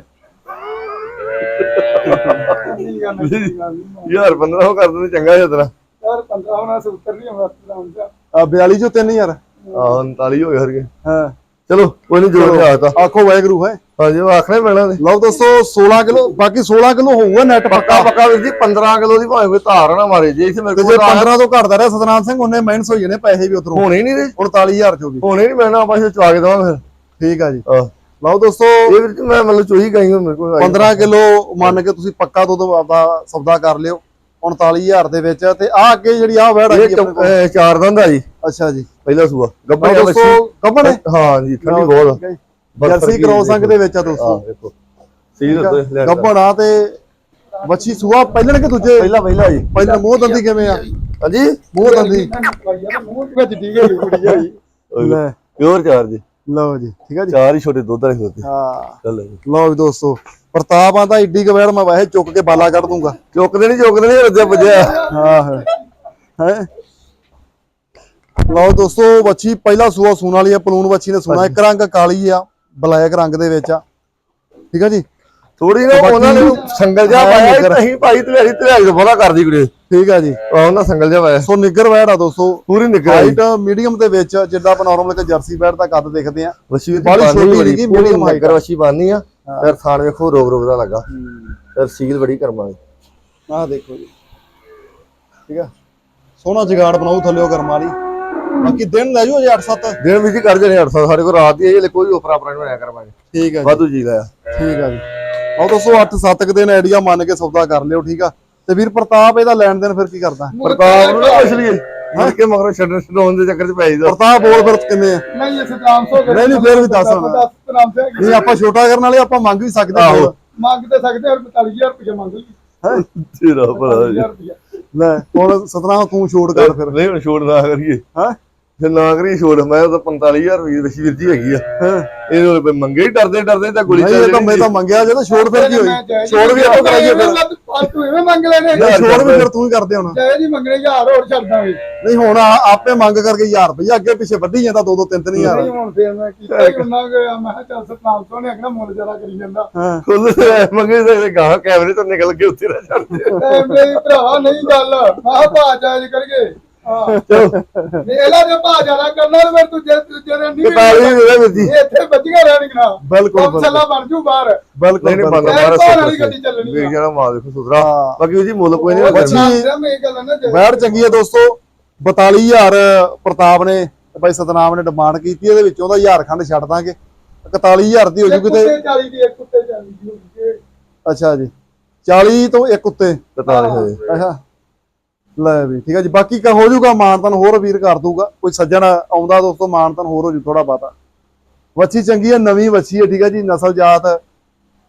ਯਾਰ 1500 ਕਰ ਦਿੰਦੇ ਚੰਗਾ ਜਿਹਾ ਤੇਰਾ। ਯਾਰ 15 ਹੋਣਾ ਸੂਤਰ ਨਹੀਂ ਆਉਂਦਾ ਆ 42 ਚੋਂ 3000 ਆਹ 39 ਹੋ ਗਏ ਕੇ ਹਾਂ। ਚਲੋ ਕੋਈ ਨਹੀਂ ਜੋੜ ਲਿਆ ਤਾਂ ਆਖੋ ਵਾਹਿਗੁਰੂ ਹੈ। ਹਾਂਜੀ ਆਖਣਾ ਹੀ ਪੈਣਾ ਨੇ ਲਓ ਦੋਸਤੋ 16 ਕਿਲੋ ਬਾਕੀ 16 ਕਿਲੋ ਹੋਊਗਾ ਨੈਟ ਪੱਕਾ। ਪੱਕਾ ਵੀਰ ਜੀ 15 ਕਿਲੋ ਦੀ ਭਾਵੇਂ ਕੋਈ ਧਾਰ ਨਾ ਮਾਰੇ। ਜੇ ਇੱਥੇ ਮੇਰੇ ਕੋਲ 15 ਤੋਂ ਘਟਦਾ ਰਿਹਾ ਸਤਨਾਮ ਸਿੰਘ ਉਹਨੇ ਮਾਈਨਸ ਹੋਈ ਜਾਣੇ ਪੈਸੇ ਵੀ ਉਧਰੋਂ। ਹੋਣੇ ਹੀ ਨਹੀਂ ਤੇ 49000 ਚੋਂ ਵੀ। ਹੋਣੇ ਨਹੀਂ ਮੈਨਾਂ ਆਪਾਂ ਚਵਾ ਕੇ ਦਵਾਂਗੇ ਠੀਕ ਆ ਜੀ। ਫਿਰ ਆਹ। ਲਓ ਦੋਸਤੋ ਇਹ ਵੀਰ ਜੀ ਮੈਂ ਮਤਲਬ ਚੋਈ ਗਈ ਹਾਂ ਮੇਰੇ ਕੋਲ ਆਈ। 15 ਕਿਲੋ ਮੰਨ ਕੇ ਤੁਸੀਂ ਪੱਕਾ ਦੁੱਧ ਆਪਦਾ ਸੌਦਾ ਕਰ ਲਿਓ 39000 ਦੇ ਵਿੱਚ ਤੇ ਆ ਅੱਗੇ ਜਿਹੜੀ ਆ ਵੈੜ ਇਹ ਆਈ ਆਪਣੇ ਕੋਲ। ਚ- ਅਹ ਚਾਰ ਦੰਦ ਆ ਜੀ। ਅੱਛਾ ਜੀ। ਪਹਿਲਾ ਸੂਆ। ਗੱਬੜ ਆ ਦੋਸਤੋ ਬੱਚੀ ਗੱਬਣ ਹੈ? ਹਾਂ ਜੀ ਠੰਡੀ ਬਹੁਤ ਜਰਸੀ ਵਰਗੀ ਕ੍ਰੋਸ ਅੰਗ ਦੇ ਵਿੱਚ ਆ ਹਾਂ ਦੋਸਤੋ ਦੇਖੋ ਲੈ ਗੱਬਣ ਆ ਤੇ ਬੱਚੀ ਸੂਆ ਪਹਿਲਣ ਕਿ ਦੂਜੇ? ਪਹਿਲਾ ਪਹਿਲਾ ਜੀ। ਪਹਿਲਾਂ ਮੂੰਹ ਦੰਦੀ ਕਿਵੇਂ ਆ? ਹਾਂਜੀ? ਮੂੰਹ ਦੰਦੀ। ਯਾਰ ਮੂੰਹ ਵਿੱਚ ਠੀਕ ਹੈ ਕੁੜੀ ਲੈ ਪਿਓਰ ਚਾਰ ਜੀ। ਲਓ ਜੀ ਠੀਕ ਆ ਜੀ? ਚਾਰ ਹੀ ਛੋਟੇ ਦੁੱਧ ਵਾਲੇ ਹੁੰਦੇ ਹਾਂ। ਚੱਲ ਜੀ। ਲਓ ਵੀ ਦੋਸਤੋ ਪ੍ਰਤਾਪ ਆਂਦਾ ਏਡੀ ਕੁ ਵੈੜ ਮੈਂ ਵਾਹੇ ਚੁੱਕ ਕੇ ਬਾਲਾ ਕੱਢ ਦੂੰਗਾ। ਚੁੱਕਦੇ ਨਹੀਂ ਚੁੱਕਦੇ ਨਹੀਂ ਰੱਜਿਆ ਵੱਜਿਆ ਹਾਂ। ਹੈ? ਲਓ ਦੋਸਤੋ ਬੱਚੀ ਪਹਿਲਾ ਸੂਆ ਸੂਣ ਵਾਲੀ ਆ ਪਲੂਨ ਬੱਚੀ ਨੇ ਸੂਣਾ। ਇੱਕ ਰੰਗ ਕਾਲੀ ਆ ਬਲੈਕ ਰੰਗ ਦੇ ਵਿੱਚ ਆ। ਠੀਕ ਆ ਜੀ? ਥੋੜੀ ਨਾ ਉਹਨਾਂ ਨੇ ਸੰਗਲ ਹਾਂ, ਪਾਇਆ। ਅਸੀਂ ਭਾਈ ਤੇਰੀ ਤੇਰੀ ਬੋਲਾ ਕਰਦੀ ਕੁੜੀ। ਠੀਕ ਆ ਜੀ। ਆਹ ਉਹਨਾਂ ਸੰਗਲ ਜਿਹਾ ਪਾਇਆ। ਸੋ ਨਿੱਗਰ ਵੈੜ ਆ ਦੋਸਤੋ। ਪੂਰੀ ਆਈ ਹਾਈਟ ਮੀਡੀਅਮ ਦੇ ਵਿੱਚ ਜਿੱਦਾਂ ਆਪਾਂ ਨਾਰਮਲ ਇੱਕ ਜਰਸੀ ਵੈੜ ਦਾ ਕੱਦ ਦੇਖਦੇ ਆ। ਵਸ਼ੀ ਬਾਹਲੀ ਛੋਟੀ ਨੀਗੀ, medium height ਕਰ ਵਸ਼ੀ ਬਾਨੀ ਆ। ਫਿਰ ਥਾਣ ਵੇਖੋ ਰੋਗ ਰੋਗ ਦਾ ਲੱਗਾ। ਫਿਰ ਸੀਲ ਬੜੀ ਕਰਮਾਂਗੇ ਆਹ ਦੇਖੋ ਜੀ। ਠੀਕ ਆ। ਸੋਹਣਾ ਜਗਾੜ ਬਣਾਉ ਥੱਲਿਓ ਕਰਮ ਵਾਲੀ। ਬਾਕੀ ਦਿਨ ਲੈ ਜਾਓ ਜੇ 8-7 ਦਿਨ ਵਿੱਚ ਕਰ ਜਣੇ 800 ਸਾਡੇ ਕੋਲ ਰਾਤ ਦੀ ਇਹ ਕੋਈ ਉਪਰਾ ਆਪਰਾ ਨਹੀਂ ਹੋਇਆ ਕਰਵਾਂਗੇ ਠੀਕ ਆ ਜੀ। ਵਾਧੂ ਜੀ ਲਾਇਆ ਠੀਕ ਆ ਜੀ। ਉਹ ਦੋਸਤੋ 8-7 ਕੁ ਦਿਨ ਆਈਡੀਆ ਮੰਨ ਕੇ ਸੌਦਾ ਕਰ ਲਿਓ ਠੀਕ ਆ। ਤੇ ਵੀਰ ਪ੍ਰਤਾਪ ਇਹਦਾ ਲੈਣ ਦੇਣ ਫਿਰ ਕੀ ਕਰਦਾ? ਪ੍ਰਤਾਪ ਨੂੰ ਨਾ ਪੁੱਛ ਲਈਏ। ਮੁੜ ਕੇ ਮਗਰੋਂ ਛੱਡਣ ਛਡਾਉਣ ਦੇ ਚੱਕਰ 'ਚ ਪੈ ਜਾਈਦਾ। ਪ੍ਰਤਾਪ ਬੋਲ ਫਿਰ ਕਿੰਨੇ ਆ? ਨਹੀਂ ਇਹ ਸਤਨਾਮ ਸੋ ਨਹੀਂ, ਨਹੀਂ, ਫਿਰ ਵੀ ਦੱਸ ਹੁਣ। ਨਹੀਂ ਆਪਾਂ ਛੋਟਾ ਕਰਨ ਵਾਲੇ ਆਪਾਂ ਮੰਗ ਵੀ ਸਕਦੇ। ਹਾਂ ਮੰਗ ਤੇ ਸਕਦੇ ਹੋਰ 45000 ਰੁਪਇਆ ਮੰਗ ਲਈ ਤੇਰਾ ਜੀ। 45000 ਰੁਪਇਆ ਲੈ ਹੁਣ ਸਤਨਾਮ ਤੂੰ ਛੋੜ ਕਰ ਫਿਰ। ਨਹੀਂ ਹੁਣ ਛੋੜ ਨਾ ਕਰੀਏ। ਹਾਂ? ਜੇ ਨਾ ਛੋੜ ਮੈਂ ਤਾਂ 45000 ਰੁਪਏ ਵਸ਼ੀ ਵੀਰ ਜੀ ਹੈਗੀ ਆ। ਇਹ ਉਹ ਮੰਗੇ ਹੀ ਡਰਦੇ ਡਰਦੇ ਤਾਂ ਗੋਲੀ ਤਾਂ ਮੈਂ ਤਾਂ ਮੰਗਿਆ ਜੇ ਤਾਂ ਛੋੜ ਫਿਰ ਕੀ ਹੋਈ? ਛੋੜ ਵੀ ਆਪਾਂ ਕਰਾਈਏ ਫਿਰ। ਤੂੰ ਐਵੇਂ ਮੰਗ ਲੈਣੇ ਨਹੀਂ, ਛੋੜ ਵੀ ਫਿਰ ਤੂੰ ਹੀ ਕਰਦੇ ਹੁਣ। ਜਾਇ ਜੀ ਮੰਗਣੇ ਹਜ਼ਾਰ ਹੋਰ ਛੱਡ ਦਾਂਗੇ। ਨਹੀਂ ਹੁਣ ਆਪੇ ਮੰਗ ਕਰਕੇ 1000 ਰੁਪਏ ਅੱਗੇ ਪਿੱਛੇ ਵੱਢੀ ਜਾਂਦਾ 2-2 3-3 ਹਜ਼ਾਰ। ਨਹੀਂ ਹੁਣ ਫੇਰ ਮੈਂ ਕੀਤਾ ਉਹਨਾਂ ਗਿਆ ਮੈਂ ਕਿਹਾ ਚੱਲ ਸਤਨਾਮ ਸੋ ਨੇ ਆਖਣਾ ਮੁੱਲ ਜ਼ਿਆਦਾ ਕਰੀ ਜਾਂਦਾ। ਹਾਂ। ਖੁੱਲ ਮੰਗੇ ਤੇ ਗਾਹ ਕੈਮਰੇ ਤੋਂ ਨਿਕਲ ਕੇ ਉੱਥੇ ਰਹਿ ਜਾਂਦੇ ਤੇ ਮੇਰੇ ਭਰਾ ਨਹੀਂ ਗੱਲ। ਆਹ ਭਾ ਜਾਇਜ਼ ਕਰਗੇ ਹਾਂ ਇਹਲਾ ਜੇ ਭਾ ਜ਼ਿਆਦਾ ਕਰਨਾ ਤੇ ਫਿਰ ਤੂੰ ਜੇ ਜਿਹੜੇ ਨਹੀਂ। ਕਾਲੀ ਦੇ ਵੀਰ ਜੀ ਇਹ ਇੱਥੇ ਬੱਜੀਆਂ ਰਹਿਣਗੀਆਂ ਬਿਲਕੁਲ ਕੰਮ ਚੱਲਾ ਬਣ ਜੂ ਬਾਹਰ। ਬਿਲਕੁਲ ਨਹੀਂ ਨਹੀਂ ਬਿਲਕੁਲ। ਬੰਦਾ ਇਹ ਮਾਰਾ ਭਾਅ ਵਾਲੀ ਗੱਡੀ ਚੱਲਣੀ ਆ। ਵੇਖ ਜਾਣਾ ਮਾਲ ਦੇਖੋ ਸੁਧਰਾ। ਹਾਂ। ਬਾਕੀ ਉਹ ਜੀ ਮੁੱਲ ਕੋਈ ਨਹੀਂ ਬੱਚੀ- ਕਰਨਾ ਮੈਂ ਇਹ ਗੱਲ ਨਾ ਜੇ ਵੈੜ ਚੰਗੀ ਹੈ ਦੋਸਤੋ। 42000 ਪ੍ਰਤਾਪ ਨੇ ਤੇ ਭਾਈ ਸਤਨਾਮ ਨੇ ਡਿਮਾਂਡ ਕੀਤੀ ਇਹਦੇ ਵਿੱਚੋਂ ਦਾ 1000 ਖੰਡ ਛੱਡ ਦਾਂਗੇ। 41000 ਦੀ ਹੋ ਜੂਗੀ ਤੇ ਕੁੱਤੇ 40 ਦੀ ਇੱਕ ਕੁੱਤੇ 40 ਦੀ ਹੋਊਗੀ। ਅੱਛਾ ਜੀ। 40 ਤੋਂ ਇੱਕ ਉੱਤੇ। ਪਤਾ ਨਹੀਂ ਹੋਏ ਅੱਛਾ। ਲੈ ਵੀ ਠੀਕ ਹੈ ਜੀ। ਬਾਕੀ ਕਾ ਹੋ ਜਾਊਗਾ ਮਾਨਤਨ ਹੋਰ ਵੀਰ ਕਰ ਦੂਗਾ ਕੋਈ ਸੱਜਣ ਆਉਂਦਾ ਦੋਸਤੋ ਮਾਨਤਨ ਹੋਰ ਹੋ ਜੂ ਥੋੜਾ ਬਾਤਾ ਵੱਛੀ ਚੰਗੀ ਹੈ ਨਵੀਂ ਵੱਛੀ ਹੈ ਠੀਕ ਹੈ ਜੀ। ਨਸਲ ਜਾਤ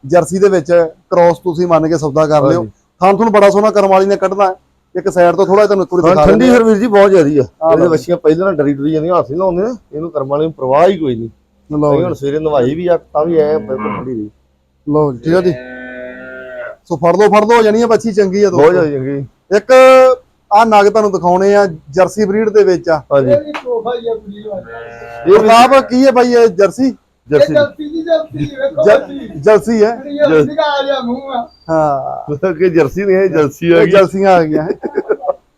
ਜਰਸੀ ਦੇ ਵਿੱਚ ਕ੍ਰੋਸ ਤੁਸੀਂ ਮੰਨ ਕੇ ਸੌਦਾ ਕਰ ਲਿਓ। ਥਾਂ ਤੁਹਾਨੂੰ ਬੜਾ ਸੋਹਣਾ ਕਰਮ ਵਾਲੀ ਨੇ ਕੱਢਣਾ। ਇੱਕ ਸਾਈਡ ਤੋਂ ਥੋੜਾ ਤੁਹਾਨੂੰ ਹਾਂ ਦਿਖਾ ਠੰਡੀ ਦਿੰਦੇ ਫਿਰ ਵੀਰ ਜੀ ਬਹੁਤ ਜ਼ਿਆਦੀ ਆ। ਹਾਂ ਇਹਦੇ। ਬੱਚੀਆਂ ਪਹਿਲਾਂ ਨਾਲ ਡਰੀ ਡਰੀ ਜਾਂਦੀਆਂ ਹੱਥ ਹੀ ਲਾਉਂਦੇ ਨੇ। ਇਹਨੂੰ ਕਰਮ ਵਾਲੇ ਨੂੰ ਪ੍ਰਵਾਹ ਹੀ ਕੋਈ ਨਹੀਂ ਆ। ਲਓ ਹੁਣ ਸਵੇਰੇ ਨਵਾਈ ਵੀ ਆ ਤਾਂ ਵੀ ਐ ਬਿਲਕੁਲ ਠੰਡੀ ਰਹੀ ਲਓ ਜੀ, ਠੀਕ ਹੈ ਜੀ। ਸੋ ਫੜ ਲਓ ਫੜ ਲਓ ਜਾਨੀ ਹੈ ਬੱਚੀ ਚੰਗੀ ਹੈ ਬਹੁਤ ਦੋਸਤੋ। ਜ਼ਿਆਦਾ ਚੰਗੀ। ਇੱਕ ਆ ਨਗ ਤੁਹਾਨੂੰ ਦਿਖਾਉਣੇ ਆ ਜਰਸੀ ਬਰੀਡ ਦੇ ਵਿੱਚ ਆ। ਹਾਂਜੀ। ਇਹ ਵੀ ਤੋਹਫਾ ਹੀ ਆ ਕੁੜੀ ਵਾਲਾ। ਇਹ ਵੀ ਪ੍ਰਤਾਪ ਕੀ ਹੈ ਭਾਈ ਇਹ ਜਰਸੀ? ਇਹ ਜਰਸੀ। ਜਲਦੀ ਜੀ ਜਲਦੀ ਵੇਖੋ ਜ- ਜੀ ਜਰਸੀ। ਹੈ। ਇਹ ਜਲਦੀ ਦਾ ਆ ਜਾ ਮੂੰਹ ਆ। ਹਾਂ। ਕਿ ਜਰਸੀ ਨਹੀਂ ਹੈ ਜਰਸੀ ਆ ਇਹ ਜਰਸੀਆਂ ਆ ਗਈਆਂ।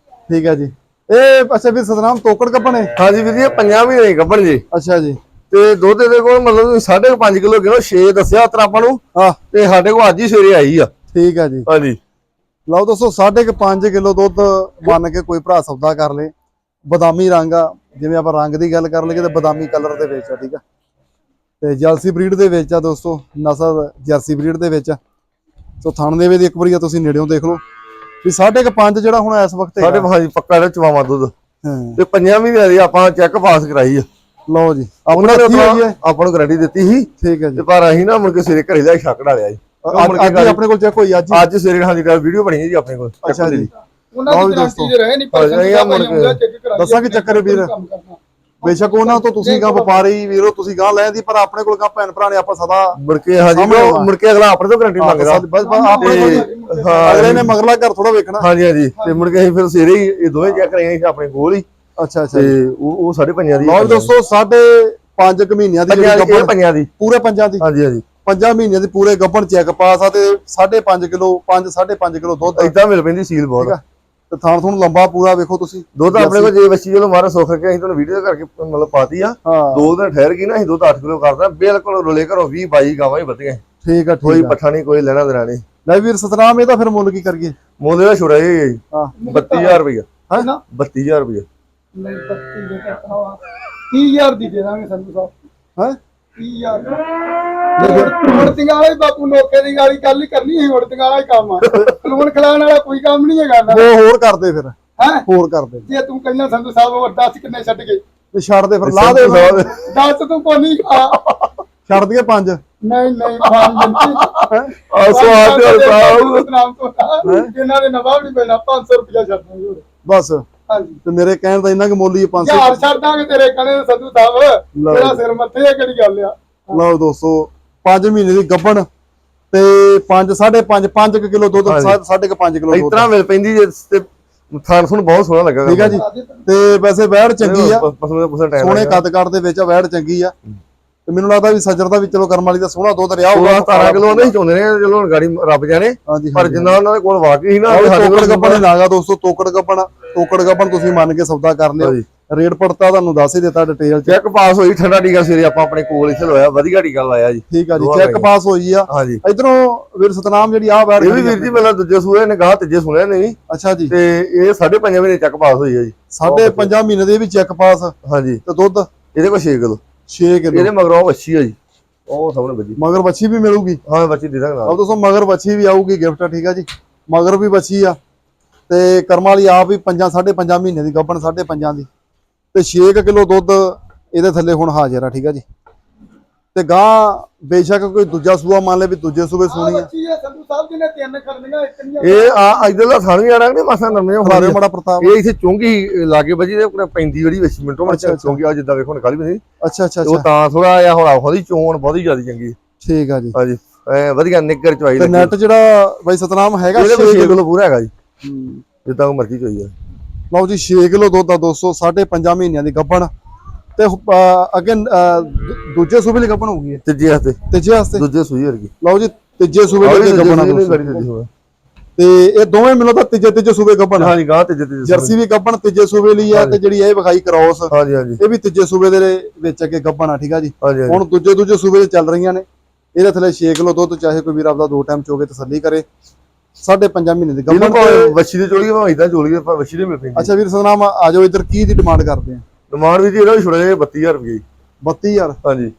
ਠੀਕ ਹੈ ਜੀ। ਇਹ ਅੱਛਾ ਵੀ ਸਤਨਾਮ ਤੋਕੜ ਕੱਪਣੇ ਹਾਂਜੀ ਵੀਰ ਜੀ ਇਹ ਪੰਜਾਂ ਵੀ ਨਹੀਂ ਗੱਬਣ ਜੀ। ਅੱਛਾ ਜੀ। ਤੇ ਦੁੱਧ ਦੇ ਕੋਲ ਮਤਲਬ ਤੁਸੀਂ 5.5 ਕਿਲੋ ਕਿਲੋ 6 ਦੱਸਿਆ ਤਰ ਆਪਾਂ ਨੂੰ। ਹਾਂ। ਤੇ ਸਾਡੇ ਕੋਲ ਅੱਜ ਹੀ ਸਵੇਰੇ ਆਈ ਆ। ਠੀਕ ਹੈ ਜੀ। ਹਾਂਜੀ। ਲਓ ਦੋਸਤੋ 5.5 ਕਿਲੋ ਦੁੱਧ ਮੰਨ ਕੇ ਕੋਈ ਭਰਾ ਸੌਦਾ ਕਰ ਲੇ। ਬਦਾਮੀ ਰੰਗ ਆ ਜਿਵੇਂ ਆਪਾਂ ਰੰਗ ਦੀ ਗੱਲ ਕਰ ਲਈਏ ਤਾਂ ਬਦਾਮੀ ਕਲਰ ਦੇ ਵਿੱਚ ਆ ਠੀਕ ਆ। ਤੇ ਜਰਸੀ ਬਰੀਡ ਦੇ ਵਿੱਚ ਆ ਦੋਸਤੋ ਨਸਲ ਜਰਸੀ ਬਰੀਡ ਦੇ ਵਿੱਚ ਆ। ਸੋ ਥਣ ਦੇ ਵਿੱਚ ਇੱਕ ਵਾਰੀ ਤੁਸੀਂ ਨੇੜਿਓਂ ਦੇਖ ਲਓ। ਵੀ 5.5 ਜਿਹੜਾ ਹੁਣ ਇਸ ਵਕਤ ਸਾਡੇ ਹਾਂਜੀ ਪੱਕਾ ਜਿਹੜਾ ਚਵਾਵਾ ਦੁੱਧ। ਤੇ ਪੰਜਾਂ ਵੀ ਦੀ ਆਪਾਂ ਚੈੱਕ ਪਾਸ ਕਰਾਈ ਆ। ਲਓ ਜੀ। ਆਪਣਾ ਆਪਾਂ ਨੂੰ ਗਾਰੰਟੀ ਦਿੱਤੀ ਸੀ। ਠੀਕ ਹੈ ਜੀ। ਤੇ ਪਰ ਅਸੀਂ ਨਾ ਮੁੜ ਕੇ ਸਵੇਰੇ ਘਰੇ ਜਾ ਕੇ ਛੱਕ ਡਾਲਿਆ ਜੀ। ਅੱਜ ਹੀ ਆਪਣੇ ਕੋਲ ਚੈੱਕ ਹੋਈ ਅੱਜ ਹੀ? ਅੱਜ ਸਵੇਰੇ ਹਾਂਜੀ ਦਾ ਵੀਡੀਓ ਬਣੀ ਹੈ ਜੀ ਆਪਣੇ ਕੋਲ ਅੱਛਾ ਜੀ। ਉਹਨਾਂ ਦੀ। ਗਰੰਟੀ ਦੇ ਰਹੇ ਨਹੀਂ ਹਾਂ, ਪਰ ਇਹ ਆ ਮੁੜ ਕੇ। ਚੈੱਕ ਕਰਾ ਦੱਸਾਂ ਕੀ ਚੱਕਰ ਹੈ ਵੀਰ? ਬੇਸ਼ੱਕ ਉਹਨਾਂ ਤੋਂ ਤੁਸੀਂ ਗਾਂ ਵਪਾਰੀ ਵੀਰੋ ਤੁਸੀਂ ਗਾਂ ਲੈਂਦੀ ਪਰ ਆਪਣੇ ਕੋਲ ਗਾਂ ਭੈਣ ਭਰਾ ਨੇ ਆਪਾਂ ਸਦਾ ਮੁੜ ਕੇ ਹਾਂਜੀ ਸਾਹਮਣੇ ਉਹ ਆਉਣਾ। ਮੁੜ ਕੇ ਅਗਲਾ ਆਪਣੇ ਤੋਂ ਗਾਰੰਟੀ ਮੰਗਦਾ। ਬਸ ਬਸ ਆਪਣੇ ਹਾਂ। ਅਗਲੇ ਨੇ ਮਗਰਲਾ ਘਰ ਥੋੜਾ ਵੇਖਣਾ। ਹਾਂਜੀ ਹਾਂਜੀ ਤੇ ਮੁੜ ਕੇ ਅਸੀਂ ਫਿਰ ਸਵੇਰੇ ਹੀ ਇਹ ਦੋਵੇਂ ਚੈੱਕ ਕਰਾਈਆਂ ਸੀ ਆਪਣੇ ਕੋਲ ਹੀ। ਅੱਛਾ ਅੱਛਾ ਤੇ ਉਹ ਉਹ ਸਾਡੇ ਪੰਜਾਂ ਦੀ ਲਓ ਦੋਸਤੋ ਸਾਢੇ 5 ਕੁ ਮਹੀਨਿਆਂ ਦੀ ਜਿਹੜੀ ਗੱਭਣ ਪੰਜਾਂ ਦੀ। ਪੂਰੇ ਪੰਜਾਂ ਦੀ। ਹਾਂਜੀ ਹਾਂਜੀ। ਪੰਜਾਂ ਮਹੀਨਿਆਂ ਦੀ ਪੂਰੇ ਗੱਭਣ ਚੈੱਕ ਪਾਸ ਆ ਤੇ 5.5 ਕਿਲੋ 5 5.5 ਕਿਲੋ ਦੁੱਧ। ਇਦਾਂ ਮਿਲ ਪੈਂਦੀ ਸੀਲ ਬਹੁਤ। ਠੀਕ ਆ? ਤੇ ਥਾਣ ਥੂਣ ਲੰਬਾ ਪੂਰਾ ਵੇਖੋ ਤੁਸੀਂ। ਦੁੱਧ ਆਪਣੇ ਕੋਲ ਜੇ ਬੱਚੀ ਜਦੋਂ ਮਾਰਾ ਸੁੱਖ ਕੇ ਅਸੀਂ ਤੁਹਾਨੂੰ ਵੀਡੀਓ ਕਰਕੇ ਮਤਲਬ ਪਾਤੀ ਆ। ਹਾਂ। ਦੋ ਦਿਨ ਠਹਿਰ ਗਈ ਨਾ ਅਸੀਂ ਦੁੱਧ 8 ਕਿਲੋ ਕਰਦਾ ਬਿਲਕੁਲ ਰੁਲੇ ਘਰੋਂ 20 22 ਗਾਵਾਂ ਹੀ ਵਧੀਆਂ। ਠੀਕ ਆ ਕੋਈ ਠੀਕ ਆ। ਪੱਠਾ ਨਹੀਂ ਕੋਈ ਲੈਣਾ ਦੇਣਾ ਨਹੀਂ। ਲੈ ਵੀਰ ਸਤਨਾਮ ਇਹਦਾ ਫਿਰ ਮੁੱਲ ਕੀ ਕਰੀਏ? ਮੁੱਲ ਦਾ ਛੁੜਾ ਇਹ ਹੈ ਜੀ। ਹਾਂ। 32000 ਰੁਪਇਆ ਹਾਂ? ਨਾ 32000 ਰੁਪਇਆ ਨਹੀਂ 32 ਦੇ ਕਰਤਾ ਵਾ 30000 ਦੀ ਦੇ ਦਾਂਗੇ ਸੰਧੂ ਸਾਹਿਬ ਹੈ? 30000 ਉੜਤੀਆਂ ਵਾਲੇ ਬਾਪੂ ਨੋਕੇ ਦੀ ਗਾਲੀ ਕੱਲ ਹੀ ਕਰਨੀ ਹੈ ਉੜਤੀਆਂ ਵਾਲਾ ਹੀ ਕੰਮ ਆ। ਲੂਣ ਖਿਲਾਉਣ ਵਾਲਾ ਕੋਈ ਕੰਮ ਨਹੀਂ ਹੈਗਾ ਨਾ। ਉਹ ਹੋਰ ਕਰਦੇ ਫਿਰ। ਹੈ? ਹੋਰ ਕਰਦੇ। ਜੇ ਤੂੰ ਕਹਿੰਦਾ ਸੰਧੂ ਸਾਹਿਬ ਉਹ 10 ਕਿੰਨੇ ਛੱਡ ਗਏ। ਤੇ ਛੱਡ ਦੇ ਫਿਰ ਲਾ ਦੇ ਫਿਰ। 10 ਤੂੰ ਕੋਨੀ ਖਾ। ਛੱਡ ਦਈਏ ਪੰਜ। ਨਹੀਂ ਨਹੀਂ ਆ ਸਵਾਦ ਤੇ ਸਾਹਿਬ ਨਾਮ ਤੋਂ ਇਹਨਾਂ ਦੇ ਨਵਾਬ ਨਹੀਂ ਪੈਣਾ 500 ਰੁਪਇਆ ਛੱਡ ਦਾਂਗੇ ਹੋਰ। ਬਸ। ਹਾਂਜੀ। ਤੇ ਮੇਰੇ ਕਹਿਣ ਦਾ ਇੰਨਾ ਕਿ ਮੁੱਲ ਹੀ 500 ਯਾਰ ਛੱਡ ਦਾਂਗੇ ਤੇਰੇ ਕਹਣੇ ਸੰਧੂ ਸਾਹਿਬ। ਤੇਰਾ। ਸਿਰ ਮੱਥੇ ਕਿਹੜੀ ਗੱਲ ਆ। ਲਓ ਦੋਸਤੋ 5 ਮਹੀਨੇ ਦੀ ਗੱਭਣ ਤੇ 5 5.5 5 ਕਿਲੋ ਦੁੱਧ ਹਾਂਜੀ। 5.5 ਕਿਲੋ ਦੁੱਧ। ਇਤਨਾ ਮਿਲ ਪੈਂਦੀ ਜੇ ਤੇ ਥਾਨ ਸੁਣ ਬਹੁਤ ਸੋਹਣਾ ਲੱਗਾ ਠੀਕ ਆ ਜੀ। ਤੇ ਵੈਸੇ ਵੈੜ ਚੰਗੀ ਆ। ਸੋਹਣੇ ਕੱਦ ਕੱਦ ਦੇ ਵਿੱਚ ਵੈੜ ਚੰਗੀ ਆ। ਤੇ ਮੈਨੂੰ ਲੱਗਦਾ ਵੀ ਸੱਜਰ ਦਾ ਵੀ ਚਲੋ ਕਰਮ ਵਾਲੀ ਦਾ ਸੋਹਣਾ ਦੁੱਧ ਰਿਹਾ ਉਹ ਹੋਊਗਾ 17 ਕਿਲੋ ਨਹੀਂ ਚਾਹੁੰਦੇ ਨੇ ਚਲੋ ਹੁਣ ਗਾੜੀ ਰੱਬ ਜਾਣੇ ਪਰ ਜਿੰਨਾ ਉਹਨਾਂ ਦੇ ਕੋਲ ਵਾਕਈ ਸੀ ਨਾ ਤੋਕੜ ਗੱਪਣ ਲਾਗਾ ਦੋਸਤੋ ਤੋਕੜ ਗੱਪਣ ਤੋਕੜ ਗੱਪਣ ਤੁਸੀਂ ਮੰਨ ਕੇ ਸੌਦਾ ਕਰ ਲਿਓ। ਰੇਟ ਪੜਤਾ ਤੁਹਾਨੂੰ ਦੱਸ ਹੀ ਦਿੱਤਾ ਡਿਟੇਲ ਚ। ਚੈੱਕ ਪਾਸ ਹੋਈ ਠੰਡਾ ਟੀਕਾ ਸਵੇਰੇ ਆਪਾਂ ਆਪਣੇ ਕੋਲ ਇੱਥੇ ਲਵਾਇਆ ਵਧੀਆ ਟੀਕਾ ਲਾਇਆ ਜੀ। ਠੀਕ ਆ ਜੀ ਚੈੱਕ। ਪਾਸ ਹੋਈ ਆ। ਇਧਰੋਂ ਵੀਰ ਸਤਨਾਮ ਜਿਹੜੀ ਆ ਵੈੜ ਇਹ ਵੀ ਵੀਰ ਜੀ ਪਹਿਲਾਂ ਦੂਜੇ ਸੂਏ ਨੇ ਗਾਹ ਤੀਜੇ ਸੁਣਿਆ ਨਹੀਂ ਅੱਛਾ ਜੀ। ਤੇ ਇਹ 5.5 ਮਹੀਨੇ ਚੈੱਕ ਪਾਸ ਹੋਈ ਹੈ ਜੀ। ਸਾਢੇ ਪੰਜਾਂ ਮਹੀਨੇ ਦੇ ਵੀ ਚੈੱਕ ਪਾਸ ਹਾਂਜੀ। ਤੇ ਦੁੱਧ? ਇਹਦੇ ਕੋਲ 6 ਕਿਲੋ। 6 ਕਿਲੋ। ਇਹਦੇ ਮਗਰੋਂ ਵੱਛੀ ਹੈ ਜੀ। ਉਹ ਸਾਹਮਣੇ ਵੱਜੀ। ਮਗਰ ਬੱਚੀ ਵੀ ਮਿਲੂਗੀ। ਹਾਂ ਬੱਚੀ ਦੇ ਦਾਂਗੇ ਨਾਲ। ਦੋਸਤੋ ਮਗਰ ਬੱਚੀ ਵੀ ਆਊਗੀ ਗਿਫਟ ਠੀਕ ਆ ਜੀ। ਮਗਰ ਵੀ ਬੱਚੀ ਆ। ਤੇ ਕਰਮ ਵਾਲੀ ਆਪ ਵੀ ਪੰਜਾਂ ਸਾਢੇ ਪੰਜਾਂ ਮਹੀਨੇ ਦੀ ਗੱਭਣ ਸਾਢੇ ਪੰਜਾਂ ਦੀ। ਤੇ 6 ਕਿਲੋ ਦੁੱਧ ਇਹਦੇ ਥੱਲੇ ਹੁਣ ਹਾਜ਼ਰ ਆ ਠੀਕ ਆ ਜੀ। ਤੇ ਗਾਂ ਬੇਸ਼ੱਕ ਕੋਈ ਦੂਜਾ ਸੂਆ ਮੰਨ ਲੈ ਵੀ ਦੂਜੇ ਸੂਬੇ ਆ ਸੋਣੀ ਆ। ਬੱਚੀ ਆ ਸੰਧੂ ਸਾਹਿਬ ਜੀ ਨੇ ਤਿੰਨ ਕਰਨੀਆਂ ਇੱਕ ਨਹੀਂ ਇਹ ਆ ਇਧਰ ਦਾ ਥਾਣ ਵੀ ਆਣਾ ਨਹੀਂ ਮਾਸਾ ਨਰਮੇ ਖਲਾਰੇ ਮੜਾ ਪ੍ਰਤਾਪ। ਇਹ ਇੱਥੇ ਚੁੰਗੀ ਲਾਗੇ ਵੱਜੀ ਤੇ ਆਪਣੇ 35 ਜਿਹੜੀ ਵਿੱਚ ਮਿੰਟੋ ਮਿੰਟ ਅੱਛਾ, ਅੱਛਾ। ਚੁੰਗੀ ਆ ਜਿੱਦਾਂ ਵੇਖੋ ਹੁਣ ਕਾਲੀ ਬਣੀ ਅੱਛਾ ਅੱਛਾ ਉਹ ਅੱਛਾ। ਤਾਂ ਥੋੜਾ ਜਿਹਾ ਹੁਣ ਉਹਦੀ ਚੋਣ ਬਹੁਤੀ ਜ਼ਿਆਦਾ ਚੰਗੀ ਹੈ। ਠੀਕ ਆ ਜੀ। ਹਾਂਜੀ। ਐ ਵਧੀਆ ਨਿੱਗਰ ਚਵਾਈ ਤੇ ਲੱਗੀ। ਨੈਟ ਜਿਹੜਾ ਬਾਈ ਸਤਨਾਮ ਹੈਗਾ ਇਹਦੇ ਕੋਲ 6 6 ਕਿਲੋ ਪੂਰਾ ਹੈਗਾ ਜੀ। ਹੂੰ। ਜਿੱਦਾਂ ਉਹ ਮਰਜ਼ੀ ਚੋਈ ਆ ਲਓ ਜੀ 6 ਕਿਲੋ ਦੁੱਧ ਆ 200 ਸਾਢੇ ਪੰਜਾਂ ਮਹੀਨਿਆਂ ਦੀ ਗੱਭਣ। ਤੇ ਅਹ, ਅੱਗੇ ਅਹ, ਦੂ- ਦੂਜੇ ਸੂਬੇ ਲਈ ਗੱਭਣ ਹੋਊਗੀ ਇਹ। ਤੀਜੇ ਹੱਥੇ ਤੀਜੇ ਵਾਸਤੇ? ਦੂਜੇ ਸੂਈ ਵਰਗੀ। ਲਓ ਜੀ ਤੀਜੇ ਸੂਬੇ ਲਈ ਗੱਭਣ ਆ ਦੋਸਤੋ। ਤੇ ਇਹ ਦੋਵੇਂ ਮੈਨੂੰ ਤਾਂ ਤੀਜੇ ਤੀਜੇ ਸੂਬੇ ਗੱਭਣ ਆ। ਹਾਂਜੀ ਗਾਂ ਤੀਜੇ ਤੀਜੇ। ਜਰਸੀ ਵੀ ਗੱਭਣ ਤੀਜੇ ਸੂਬੇ ਲਈ ਆ ਤੇ ਜਿਹੜੀ ਇਹ ਵਿਖਾਈ ਕ੍ਰੋਸ ਹਾਂਜੀ ਹਾਂਜੀ। ਇਹ ਵੀ ਤੀਜੇ ਸੂਬੇ ਦੇ ਵਿੱਚ ਅੱਗੇ ਗੱਭਣ ਆ ਠੀਕ ਆ ਜੀ? ਹਾਂਜੀ ਹਾਂਜੀ। ਹੁਣ ਦੂਜੇ ਦੂਜੇ ਸੂਬੇ 'ਚ ਚੱਲ ਰਹੀਆਂ ਨੇ। ਇਹਦੇ ਥੱਲੇ 6 ਕਿਲੋ ਦੁੱਧ ਚਾਹੇ ਕੋਈ ਵੀਰ ਆਪਦਾ ਦੋ ਟਾਈਮ ਚੋਗੇ ਤਸੱਲੀ ਕਰੇ। ਸਾਢੇ ਪੰਜਾਂ ਮਹੀਨੇ ਦੀ ਇਹਨੂੰ ਗੱਭਣ ਭਾਵੇਂ ਤੇ ਵੱਛੀ ਦੀ ਚੋਲੀ ਭਾਵੇਂ ਇਦਾਂ ਚੋਲੀ ਪਰ ਵੱਛੀ ਦੇ ਮਿਲ ਪੈਂਦੀ। ਅੱਛਾ ਵੀਰ ਸਤਨਾਮ ਆ ਜਾਓ ਇੱਧਰ ਕੀ ਦੀ ਡਿਮਾਂਡ ਕਰਦੇ ਆ? ਡਿਮਾਂਡ ਵੀ ਜੀ ਇਹਦਾ ਵੀ ਛੁੜਾ ਜੇ 32000 ਰੁਪਏ 32000 ਹਾਂਜੀ।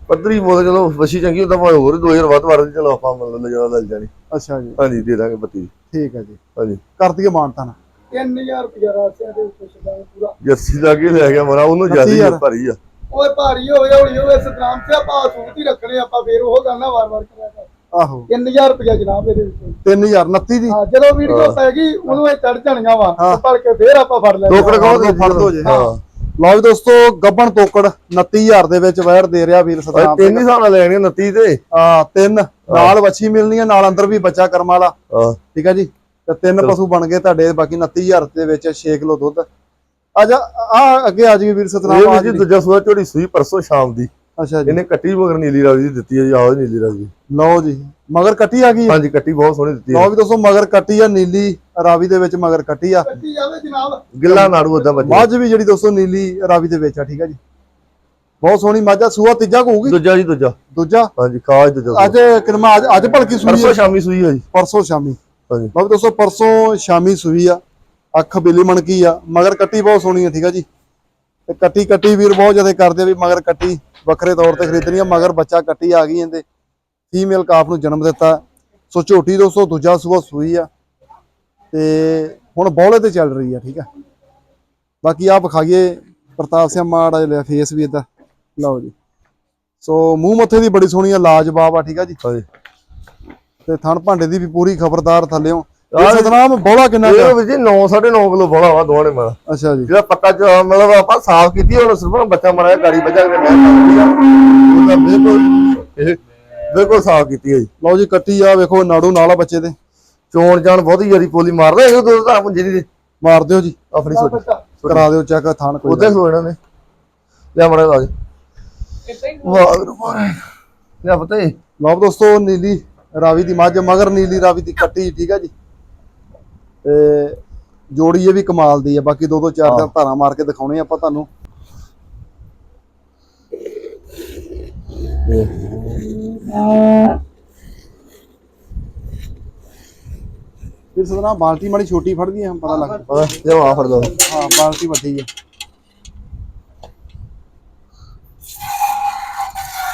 ਪੱਧਰੀ ਬੋਲ ਚਲੋ ਵੱਛੀ ਚੰਗੀ ਹੁੰਦਾ ਭਾਵੇਂ ਹੋਰ 2000 ਵੱਧ ਵੜ ਦੇ ਚਲੋ ਆਪਾਂ ਮਤਲਬ ਜ਼ਿਆਦਾ ਲੈ ਜਾਣੀ। ਅੱਛਾ ਜੀ। ਹਾਂਜੀ ਦੇ ਦਾਂਗੇ 32 ਠੀਕ ਹੈ ਜੀ। ਹਾਂਜੀ। ਕਰ ਦਈਏ ਮਾਨਤਾ ਨਾ 3000 ਰੁਪਇਆ ਰਾਸਿਆ ਦੇ ਉੱਤੇ ਛੱਡਾਂਗੇ ਪੂਰਾ। ਜਰਸੀ ਦਾ ਅੱਗੇ ਲੈ ਗਿਆ ਮਰਾ ਉਹਨੂੰ ਜ਼ਿਆਦਾ ਹੀ 32,000 ਭਾਰੀ ਆ। ਓਏ ਭਾਰੀ ਹੋਵੇ ਹੌਲੀ ਹੋਵੇ ਸਤਨਾਮ ਤੇ ਆਪਾਂ ਸੂਤ ਹੀ ਰੱਖਣੇ ਆਪਾਂ ਫੇਰ ਉਹ ਗੱਲ ਨਾ ਵਾਰ-ਵਾਰ ਕਰਿਆ ਕਰ। ਆਹੋ। 3000 ਰੁਪਇਆ ਜਨਾਬ ਇਹਦੇ ਵਿੱਚ। 3029 ਦੀ? ਹਾਂ ਜਦੋਂ ਵੀਡੀਓ ਪੈ ਗਈ ਉਦੋਂ ਇਹ ਚੜ ਜਾਣੀਆਂ ਵਾ। ਹਾਂ। ਭਲ ਕੇ ਫੇਰ ਆਪਾਂ ਫੜ ਲੈਣੇ ਟੋਕਰ ਕਹੋ ਤੇ ਫੜ ਦੋ ਜੇ। ਹਾਂ। ਲਓ ਜੀ ਦੋਸਤੋ ਗੱਬਣ ਤੋਕੜ 29000 ਦੇ ਵਿੱਚ ਵੈਰ ਦੇ ਰਿਹਾ ਵੀਰ ਓਏ ਸਤਨਾਮ ਤਿੰਨ ਹੀ ਹਿਸਾਬ ਨਾਲ ਲੈਣੇ 29 ਤੇ। ਆ ਤਿੰਨ। ਨਾਲ ਵੱਛੀ ਮਿਲਣੀ ਹੈ ਨਾਲ ਅੰਦਰ ਵੀ ਬੱਚਾ ਕਰਮ ਵਾਲਾ। ਹਾਂ। ਠੀਕ ਹੈ ਜੀ? ਤੇ ਤਿੰਨ ਪਸ਼ੂ ਬਣ ਗਏ ਤੁਹਾਡੇ ਬਾਕੀ 29000 ਦੇ ਵਿੱਚ 6 ਕਿਲੋ ਦੁੱਧ। ਆ ਜਾ ਆ ਅੱਗੇ ਆ ਜੀ ਵੀਰ ਸਤਨਾਮ ਆ ਜੀ ਦੂਜਾ ਸੂਆ ਝੋੜੀ ਸੂਈ ਪਰਸੋਂ ਸ਼ਾਮ ਦੀ। ਅੱਛਾ ਜੀ। ਇਹਨੇ ਕੱਟੀ ਮਗਰ ਨੀਲੀ ਰਾਵੀ ਦੀ ਦਿੱਤੀ ਹੈ ਜੀ ਆਓ ਨੀਲੀ ਰਾਵੀ। ਲਓ ਜੀ ਮਗਰ ਕੱਟੀ ਆ ਗਈ ਹੈ। ਹਾਂਜੀ ਕੱਟੀ ਬਹੁਤ ਸੋਹਣੀ ਦਿੱਤੀ ਹੈ। ਲਓ ਵੀ ਦੋਸਤੋ ਮਗਰ ਕੱਟੀ ਆ ਨੀਲੀ ਰਾਵੀ ਦੇ ਵਿੱਚ ਮਗਰ ਕੱਟੀ ਆ। ਕੱਟੀ ਜਾਵੇ ਜਨਾਬ। ਗਿੱਲਾ ਨਾੜੂ ਉਦਾਂ ਬੱਚੇ ਮੱਝ ਵੀ ਜਿਹੜੀ ਦੋਸਤੋ ਨੀਲੀ ਰਾਵੀ ਦੇ ਵਿੱਚ ਆ ਠੀਕ ਆ ਜੀ। ਬਹੁਤ ਸੋਹਣੀ ਮੱਝ ਆ। ਸੂਆ ਤੀਜਾ ਹੋਊਗੀ? ਦੂਜਾ ਜੀ ਦੂਜਾ। ਦੂਜਾ? ਹਾਂਜੀ ਖਾਜ ਦੂਜਾ। ਅੱਜ ਕਿਨਮਾ ਅੱਜ ਅੱਜ ਭਲਕੀ ਸੂਈ ਪਰਸੋਂ ਸ਼ਾਮੀ ਸੂਈ ਹੈ ਜੀ ਪਰਸੋਂ ਸ਼ਾਮੀ। ਹਾਂਜੀ। ਵੀ ਦੋਸਤੋ ਪਰਸੋਂ ਸ਼ਾਮੀ ਸੂਈ ਆ। ਅੱਖ ਬਿੱਲੀ ਮਣਕੀ ਆ। ਮਗਰ ਕੱਟੀ ਬਹੁਤ ਸੋਹਣੀ ਆ ਠੀਕ ਆ ਜੀ। ਤੇ ਕੱਟੀ ਕੱਟੀ ਵੀਰ ਬਹੁਤ ਜ਼ਿਆਦਾ ਕਰਦੇ ਆ ਵੀ ਮਗਰ ਕੱਟੀ। ਵੱਖਰੇ ਤੌਰ ਤੇ ਖਰੀਦਣੀ ਆ ਮਗਰ ਬੱਚਾ ਕੱਟੀ ਆ ਗਈ ਇਹਦੇ। ਫੀਮੇਲ ਕਾਫ ਨੂੰ ਜਨਮ ਦਿੱਤਾ। ਸੋ ਝੋਟੀ ਦੋਸਤੋ ਦੂਜਾ ਸੂਆ ਸੂਈ ਆ। ਤੇ ਹੁਣ ਬੌਲੇ ਤੇ ਚੱਲ ਰਹੀ ਆ ਠੀਕ ਆ। ਬਾਕੀ ਆ ਵਿਖਾਈਏ ਪ੍ਰਤਾਪ ਸਿੰਘ ਮਾੜਾ ਜਿਹਾ ਫੇਸ ਵੀ ਇਦਾਂ ਲਓ ਜੀ। ਸੋ ਮੂੰਹ ਮੱਥੇ ਦੀ ਬੜੀ ਸੋਹਣੀ ਆ ਲਾਜਵਾਬ ਆ ਠੀਕ ਆ ਜੀ। ਤੇ ਥਣ ਭਾਂਡੇ ਦੀ ਵੀ ਪੂਰੀ ਖਬਰਦਾਰ ਥੱਲਿਓ। ਸਤਨਾਮ ਬੋਲਾ ਕਿੰਨਾ ਇਹ ਕੁ? ਵੀ ਜੀ 9 9.5 ਕਿਲੋ ਬੋਲਾ ਵਾ ਦੋਵਾਂ ਨੇ ਮਾਰਾ। ਅੱਛਾ ਜੀ। ਜਿਹੜਾ ਪੱਕਾ ਚ ਮਤਲਬ ਆਪਾਂ ਸਾਫ਼ ਕੀਤੀ ਹੁਣ ਸਿਰਫ ਬੱਚਾ ਮਰਾਇਆ ਗਾੜੀ ਬੱਚਾ ਕੇ ਮੈਂ ਬਿਲਕੁਲ ਇਹ ਬਿਲਕੁਲ ਸਾਫ਼ ਕੀਤੀ ਹੈ ਜੀ ਲਓ ਜੀ ਕੱਟੀ ਆ ਵੇਖੋ ਨਾੜੂ ਨਾਲ ਆ ਬੱਚੇ ਦੇ। ਚੋਣ ਜਾਣ ਬਹੁਤੀ ਜ਼ਿਆਦੀ ਪੋਲੀ ਮਾਰਦਾ ਇਹ ਦੋ ਤਾਂ ਜਿਹੜੀ ਦੀ। ਮਾਰ ਦਿਓ ਜੀ ਆਪਣੀ ਛੋਟੀ ਬੱਚਾ ਕਰਾ ਦਿਓ ਚੈੱਕ ਥਣ ਕੋਈ ਉਹਦੇ ਖਲੋ ਇਹਨਾਂ ਨੇ। ਲੈ ਮੜਾ ਲਾ ਹੀ ਵਾਹ ਵਾਹ ਲੈ ਪਤਾ ਹੀ ਲਓ ਦੋਸਤੋ ਨੀਲੀ ਰਾਵੀ ਦੀ ਮੱਝ ਮਗਰ ਨੀਲੀ ਰਾਵੀ ਦੀ ਕੱਟੀ ਠੀਕ ਆ ਜੀ। ਤੇ ਜੋੜੀ ਇਹ ਵੀ ਕਮਾਲ ਦੀ ਆ ਬਾਕੀ ਦੋ ਦੋ ਚਾਰ ਚਾਰ ਧਾਰਾਂ ਮਾਰ ਕੇ ਦਿਖਾਉਣੇ ਆਪਾਂ ਤੁਹਾਨੂੰ। ਫਿਰ ਸਦਨਾ ਬਾਲਟੀ ਮਾੜੀ ਛੋਟੀ ਫੜਦੀ ਆ ਪਤਾ ਲੱਗ ਪਤਾ ਜੇ ਆ ਫੜ ਦੋ ਹਾਂ ਬਾਲਟੀ ਵੱਡੀ ਆ।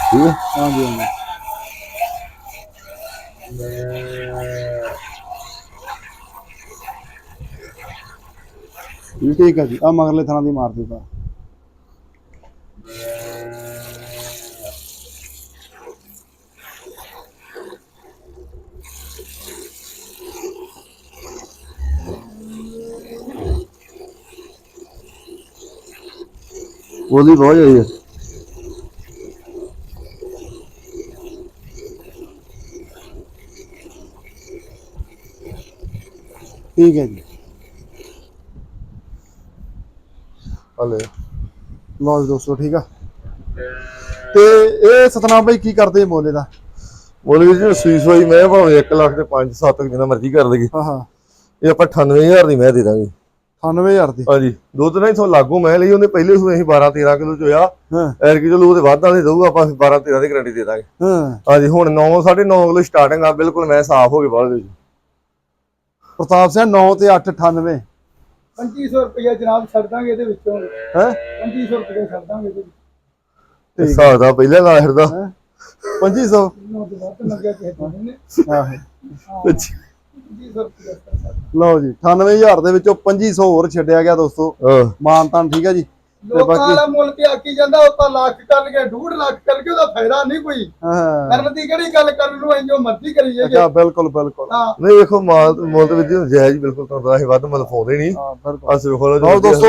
ਠੀਕ ਹੈ ਹਾਂਜੀ ਹਾਂਜੀ। ਠੀਕ ਹੈ ਜੀ ਆ ਮਗਰਲੇ ਥਾਂ ਦੀ ਮਾਰ ਦਿੱਤਾ। ਉਹਦੀ ਬਹੁਤ ਹੋਈ ਹੈ। ਠੀਕ ਹੈ ਜੀ। ਹਲੇ। ਲਓ ਜੀ ਦੋਸਤੋ ਠੀਕ ਆ। ਤੇ ਇਹ ਸਤਨਾਮ ਭਾਈ ਕੀ ਕਰਦੇ ਆ ਮੋਲੇ ਦਾ? ਬੋਲੀ ਜੀ ਸੂਈ ਸੂਈ ਮੈਂ ਭਾਵੇਂ 1 ਲੱਖ ਤੇ 5 7 ਜਿੰਨਾ ਮਰਜ਼ੀ ਕਰ ਦੇਗੀ ਹਾਂ ਹਾਂ। ਇਹ ਆਪਾਂ 98000 ਦੀ ਮੈਂ ਦੇ ਦਾਂਗੇ। 98000 ਦੀ? ਹਾਂਜੀ। ਦੁੱਧ ਨਹੀਂ ਤੋਂ ਲਾਗੂ ਮੈਂ ਲਈ ਉਹਨੇ ਪਹਿਲੇ ਸੂਏ ਅਸੀਂ 12 13 ਕਿਲੋ ਚੋਇਆ। ਹਾਂ। ਐਰ ਕੀ ਚਲੋ ਉਹਦੇ ਵੱਧ ਵਾਲੇ ਦਊਗਾ ਆਪਾਂ 12 13 ਦੀ ਗਾਰੰਟੀ ਦੇ ਦਾਂਗੇ। ਹਾਂ। ਹਾਂਜੀ ਹੁਣ 9 9.5 ਕਿਲੋ ਸਟਾਰਟਿੰਗ ਆ ਬਿਲਕੁਲ ਮੈਂ ਸਾਫ਼ ਹੋ ਕੇ ਬਾਹਰ ਦੇ ਪ੍ਰਤਾਪ ਸਿੰਘ 9 ਤੇ 8 98 2500 ਰੁਪਇਆ ਜਨਾਬ ਛੱਡ ਦਾਂਗੇ ਇਹਦੇ ਵਿੱਚੋਂ। ਹੈ? 2500 ਰੁਪਇਆ ਛੱਡ ਦਾਂਗੇ ਇਹਦੇ ਵਿੱਚੋਂ। ਹਿਸਾਬ ਦਾ ਪਹਿਲੇ ਲਾਹਿਰ ਦਾ 2500 ਨੌ ਤੋਂ ਵੱਧ ਲੱਗਿਆ ਕਿਸੇ ਦਿਨ ਨੇ। ਆਹੋ। 2500 ਰੁਪਇਆ ਛੱਡ ਦਾਂਗੇ। ਲਓ ਜੀ 98000 ਦੇ ਵਿੱਚੋਂ 2500 ਹੋਰ ਛੱਡਿਆ ਗਿਆ ਦੋਸਤੋ। ਮਾਨਤਾਨ ਠੀਕ ਹੈ ਜੀ। ਲੋਕਾਂ ਬਾਕੀ ਵਾਲਾ ਮੁੱਲ ਤੇ ਆਕੀ ਜਾਂਦਾ ਉਹ ਤਾਂ ਲੱਖ ਕਰ ਗਿਆ ਡੂਢ ਲੱਖ ਕਰ ਗਿਆ ਉਹਦਾ ਫਾਇਦਾ ਨਹੀਂ ਕੋਈ। ਹਾਂ। ਕਰਨ ਦੀ ਕਿਹੜੀ ਗੱਲ ਕਰਨ ਨੂੰ ਅਸੀਂ ਜੋ ਮਰਜ਼ੀ ਕਰੀ ਜਾਈਏ। ਅੱਛਾ ਬਿਲਕੁਲ ਬਿਲਕੁਲ। ਹਾਂ। ਨਹੀਂ ਵੇਖੋ ਮਾਲ ਮੁੱਲ ਤੇ ਵਿਧੀ ਜਾਇਜ਼ ਬਿਲਕੁਲ ਤੁਹਾਨੂੰ ਪਤਾ ਅਸੀਂ ਵੱਧ ਮੁੱਲ ਪਾਉਂਦੇ ਨਹੀਂ। ਹਾਂ ਬਿਲਕੁਲ। ਆ ਸਿਰਫ ਖੋਲੋ ਲਓ ਦੋਸਤੋ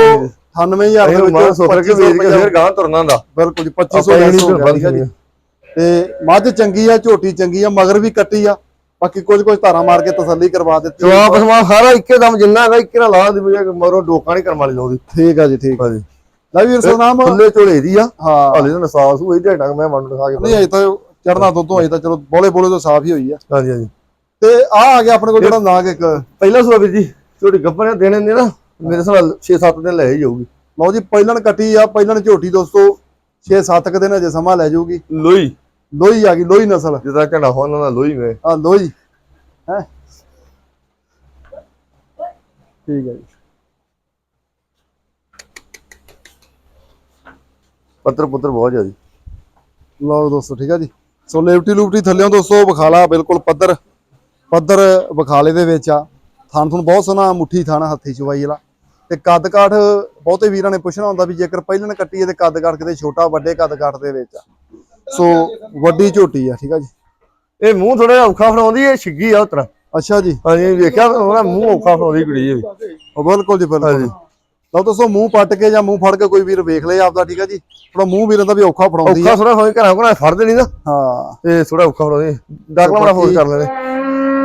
98000 ਦੇ ਇਹ ਮਾਲ ਵਿੱਚੋਂ ਸੋਚ ਕੇ ਵੇਚ ਕੇ ਫੇਰ ਗਾਂ ਤੁਰਨਾ ਦਾ ਬਿਲਕੁਲ ਜੀ ਆਪਾਂ 2500 ਇਹ ਲੈਸ ਨਹੀਂ ਹੋ ਗਿਆ, ਠੀਕ ਹੈ ਜੀ ਤੇ ਮੱਝ ਚੰਗੀ ਆ ਝੋਟੀ ਚੰਗੀ ਆ ਮਗਰ ਵੀ ਕੱਟੀ ਆ। ਬਾਕੀ ਕੁਝ ਕੁਝ ਧਾਰਾਂ ਮਾਰ ਕੇ ਤਸੱਲੀ ਕਰਵਾ ਦਿੱਤੀ। ਜਵਾਬ ਸਮਾਂ ਸਾਰਾ ਇੱਕੇ ਦਮ ਜਿੰਨਾ ਹੈਗਾ ਇੱਕੇ ਨਾਲ ਲਾ ਦੀ ਮਰੋ ਡੋਕਾ ਨਹੀਂ ਕਰਮ ਵਾਲੀ ਲਾਉਂਦੀ ਠੀਕ ਆ ਜੀ ਠੀਕ ਹਾਂਜੀ। ਲੈ ਵੀਰ ਸਨਾਮ ਖੁੱਲੇ ਝੋਲੇ ਦੀ ਆ। ਹਾਂ। ਹਲੇ ਤਾਂ ਨਸਾਸ ਹੋਈ ਡੰਗ ਮੈਂ ਮੰਨ ਦਿਖਾ ਕੇ ਨਹੀਂ ਅਜੇ ਤਾਂ ਚੜਨਾ ਦੁੱਧੋਂ ਅਜੇ ਤਾਂ ਚਲੋ ਬੋਲੇ ਬੋਲੇ ਤੋਂ ਸਾਫ਼ ਹੀ ਹੋਈ ਆ। ਹਾਂਜੀ ਹਾਂਜੀ। ਤੇ ਆ ਆ ਗਿਆ ਆਪਣੇ ਕੋਲ ਜਿਹੜਾ ਨਾਗ ਇੱਕ। ਪਹਿਲਾ ਸੁਆ ਵੀਰ ਜੀ ਝੋਟੀ ਗੱਪਣੇ ਦੇਣੇ ਨੇ ਨਾ ਮੇਰੇ ਸਾਲ 6-7 ਦਿਨ ਲੈ ਹੀ ਜਾਊਗੀ। ਲਓ ਜੀ ਪਹਿਲਣ ਕੱਟੀ ਆ ਪਹਿਲਣ ਝੋਟੀ ਦੋਸਤੋ 6-7 ਕੁ ਦਿਨ ਅਜੇ ਸਮਾਂ ਲੈ ਜਾਊਗੀ। ਲੋਈ। ਲੋਹੀ ਆ ਗਈ ਲੋਹੀ ਨਸਲ। ਜਿਹਦਾ ਝੰਡਾ ਹੋ ਉਹਨਾਂ ਦਾ ਲੋਈ ਮੈਂ ਆ ਲੋਹੀ ਹੈ? ਠੀਕ ਹੈ ਜੀ। ਪੱਤਰ ਪੁੱਤਰ ਬਹੁਤ ਜ਼ਿਆਦੀ। ਲਓ ਦੋਸਤੋ ਠੀਕ ਆ ਜੀ। ਸੋ ਲੇਵਟੀ ਲੂਪਟੀ ਥੱਲਿਓਂ ਦੋਸਤੋ ਵਿਖਾਲਾ ਬਿਲਕੁਲ ਪੱਧਰ ਪੱਧਰ ਵਿਖਾਲੇ ਦੇ ਵਿੱਚ ਆ। ਥਣ ਥਣ ਬਹੁਤ ਸੋਹਣਾ ਮੁੱਠੀ ਥਣ ਹੱਥੀ ਚਵਾਈ ਵਾਲਾ। ਤੇ ਕੱਦ ਕਾਠ ਬਹੁਤੇ ਵੀਰਾਂ ਨੇ ਪੁੱਛਣਾ ਹੁੰਦਾ ਵੀ ਜੇਕਰ ਪਹਿਲਣ ਕੱਟੀ ਤੇ ਕੱਦ ਕਾਠ ਕਿਤੇ ਛੋਟਾ ਵੱਡੇ ਕੱਦ ਕਾਠ ਦੇ ਵਿੱਚ ਆ। ਸੋ ਵੱਡੀ ਝੋਟੀ ਆ ਠੀਕ ਆ ਜੀ। ਇਹ ਮੂੰਹ ਥੋੜਾ ਜਿਹਾ ਔਖਾ ਫੜਾਉਂਦੀ ਇਹ ਛਿੱਗੀ ਆ ਉਤਰਾ। ਅੱਛਾ ਜੀ। ਹਾਂਜੀ ਵੇਖਿਆ ਉਹਦਾ ਮੂੰਹ ਔਖਾ ਫੜਾਉਂਦੀ ਕੁੜੀ ਇਹ ਬਿਲਕੁਲ ਜੀ ਬਿਲਕੁਲ। ਲਓ ਦੋਸਤੋ ਮੂੰਹ ਪੱਟ ਕੇ ਜਾਂ ਮੂੰਹ ਫੜ ਕੇ ਕੋਈ ਵੀਰ ਵੇਖ ਲਏ ਆਪਦਾ ਠੀਕ ਆ ਜੀ? ਥੋੜਾ ਮੂੰਹ ਵੀਰਾਂ ਦਾ ਵੀ ਔਖਾ ਫੜਾਉਂਦੀ ਔਖਾ ਥੋੜਾ ਹੋਏ ਘਰਾਂ ਘਰਾਂ ਫੜਦੇ ਨਹੀਂ ਨਾ। ਹਾਂ। ਤੇ ਥੋੜਾ ਔਖਾ ਫੜਾਉਂਦੀ। ਡਰ ਲਾਉਣਾ ਫੋਨ ਕਰ ਲੈਣੇ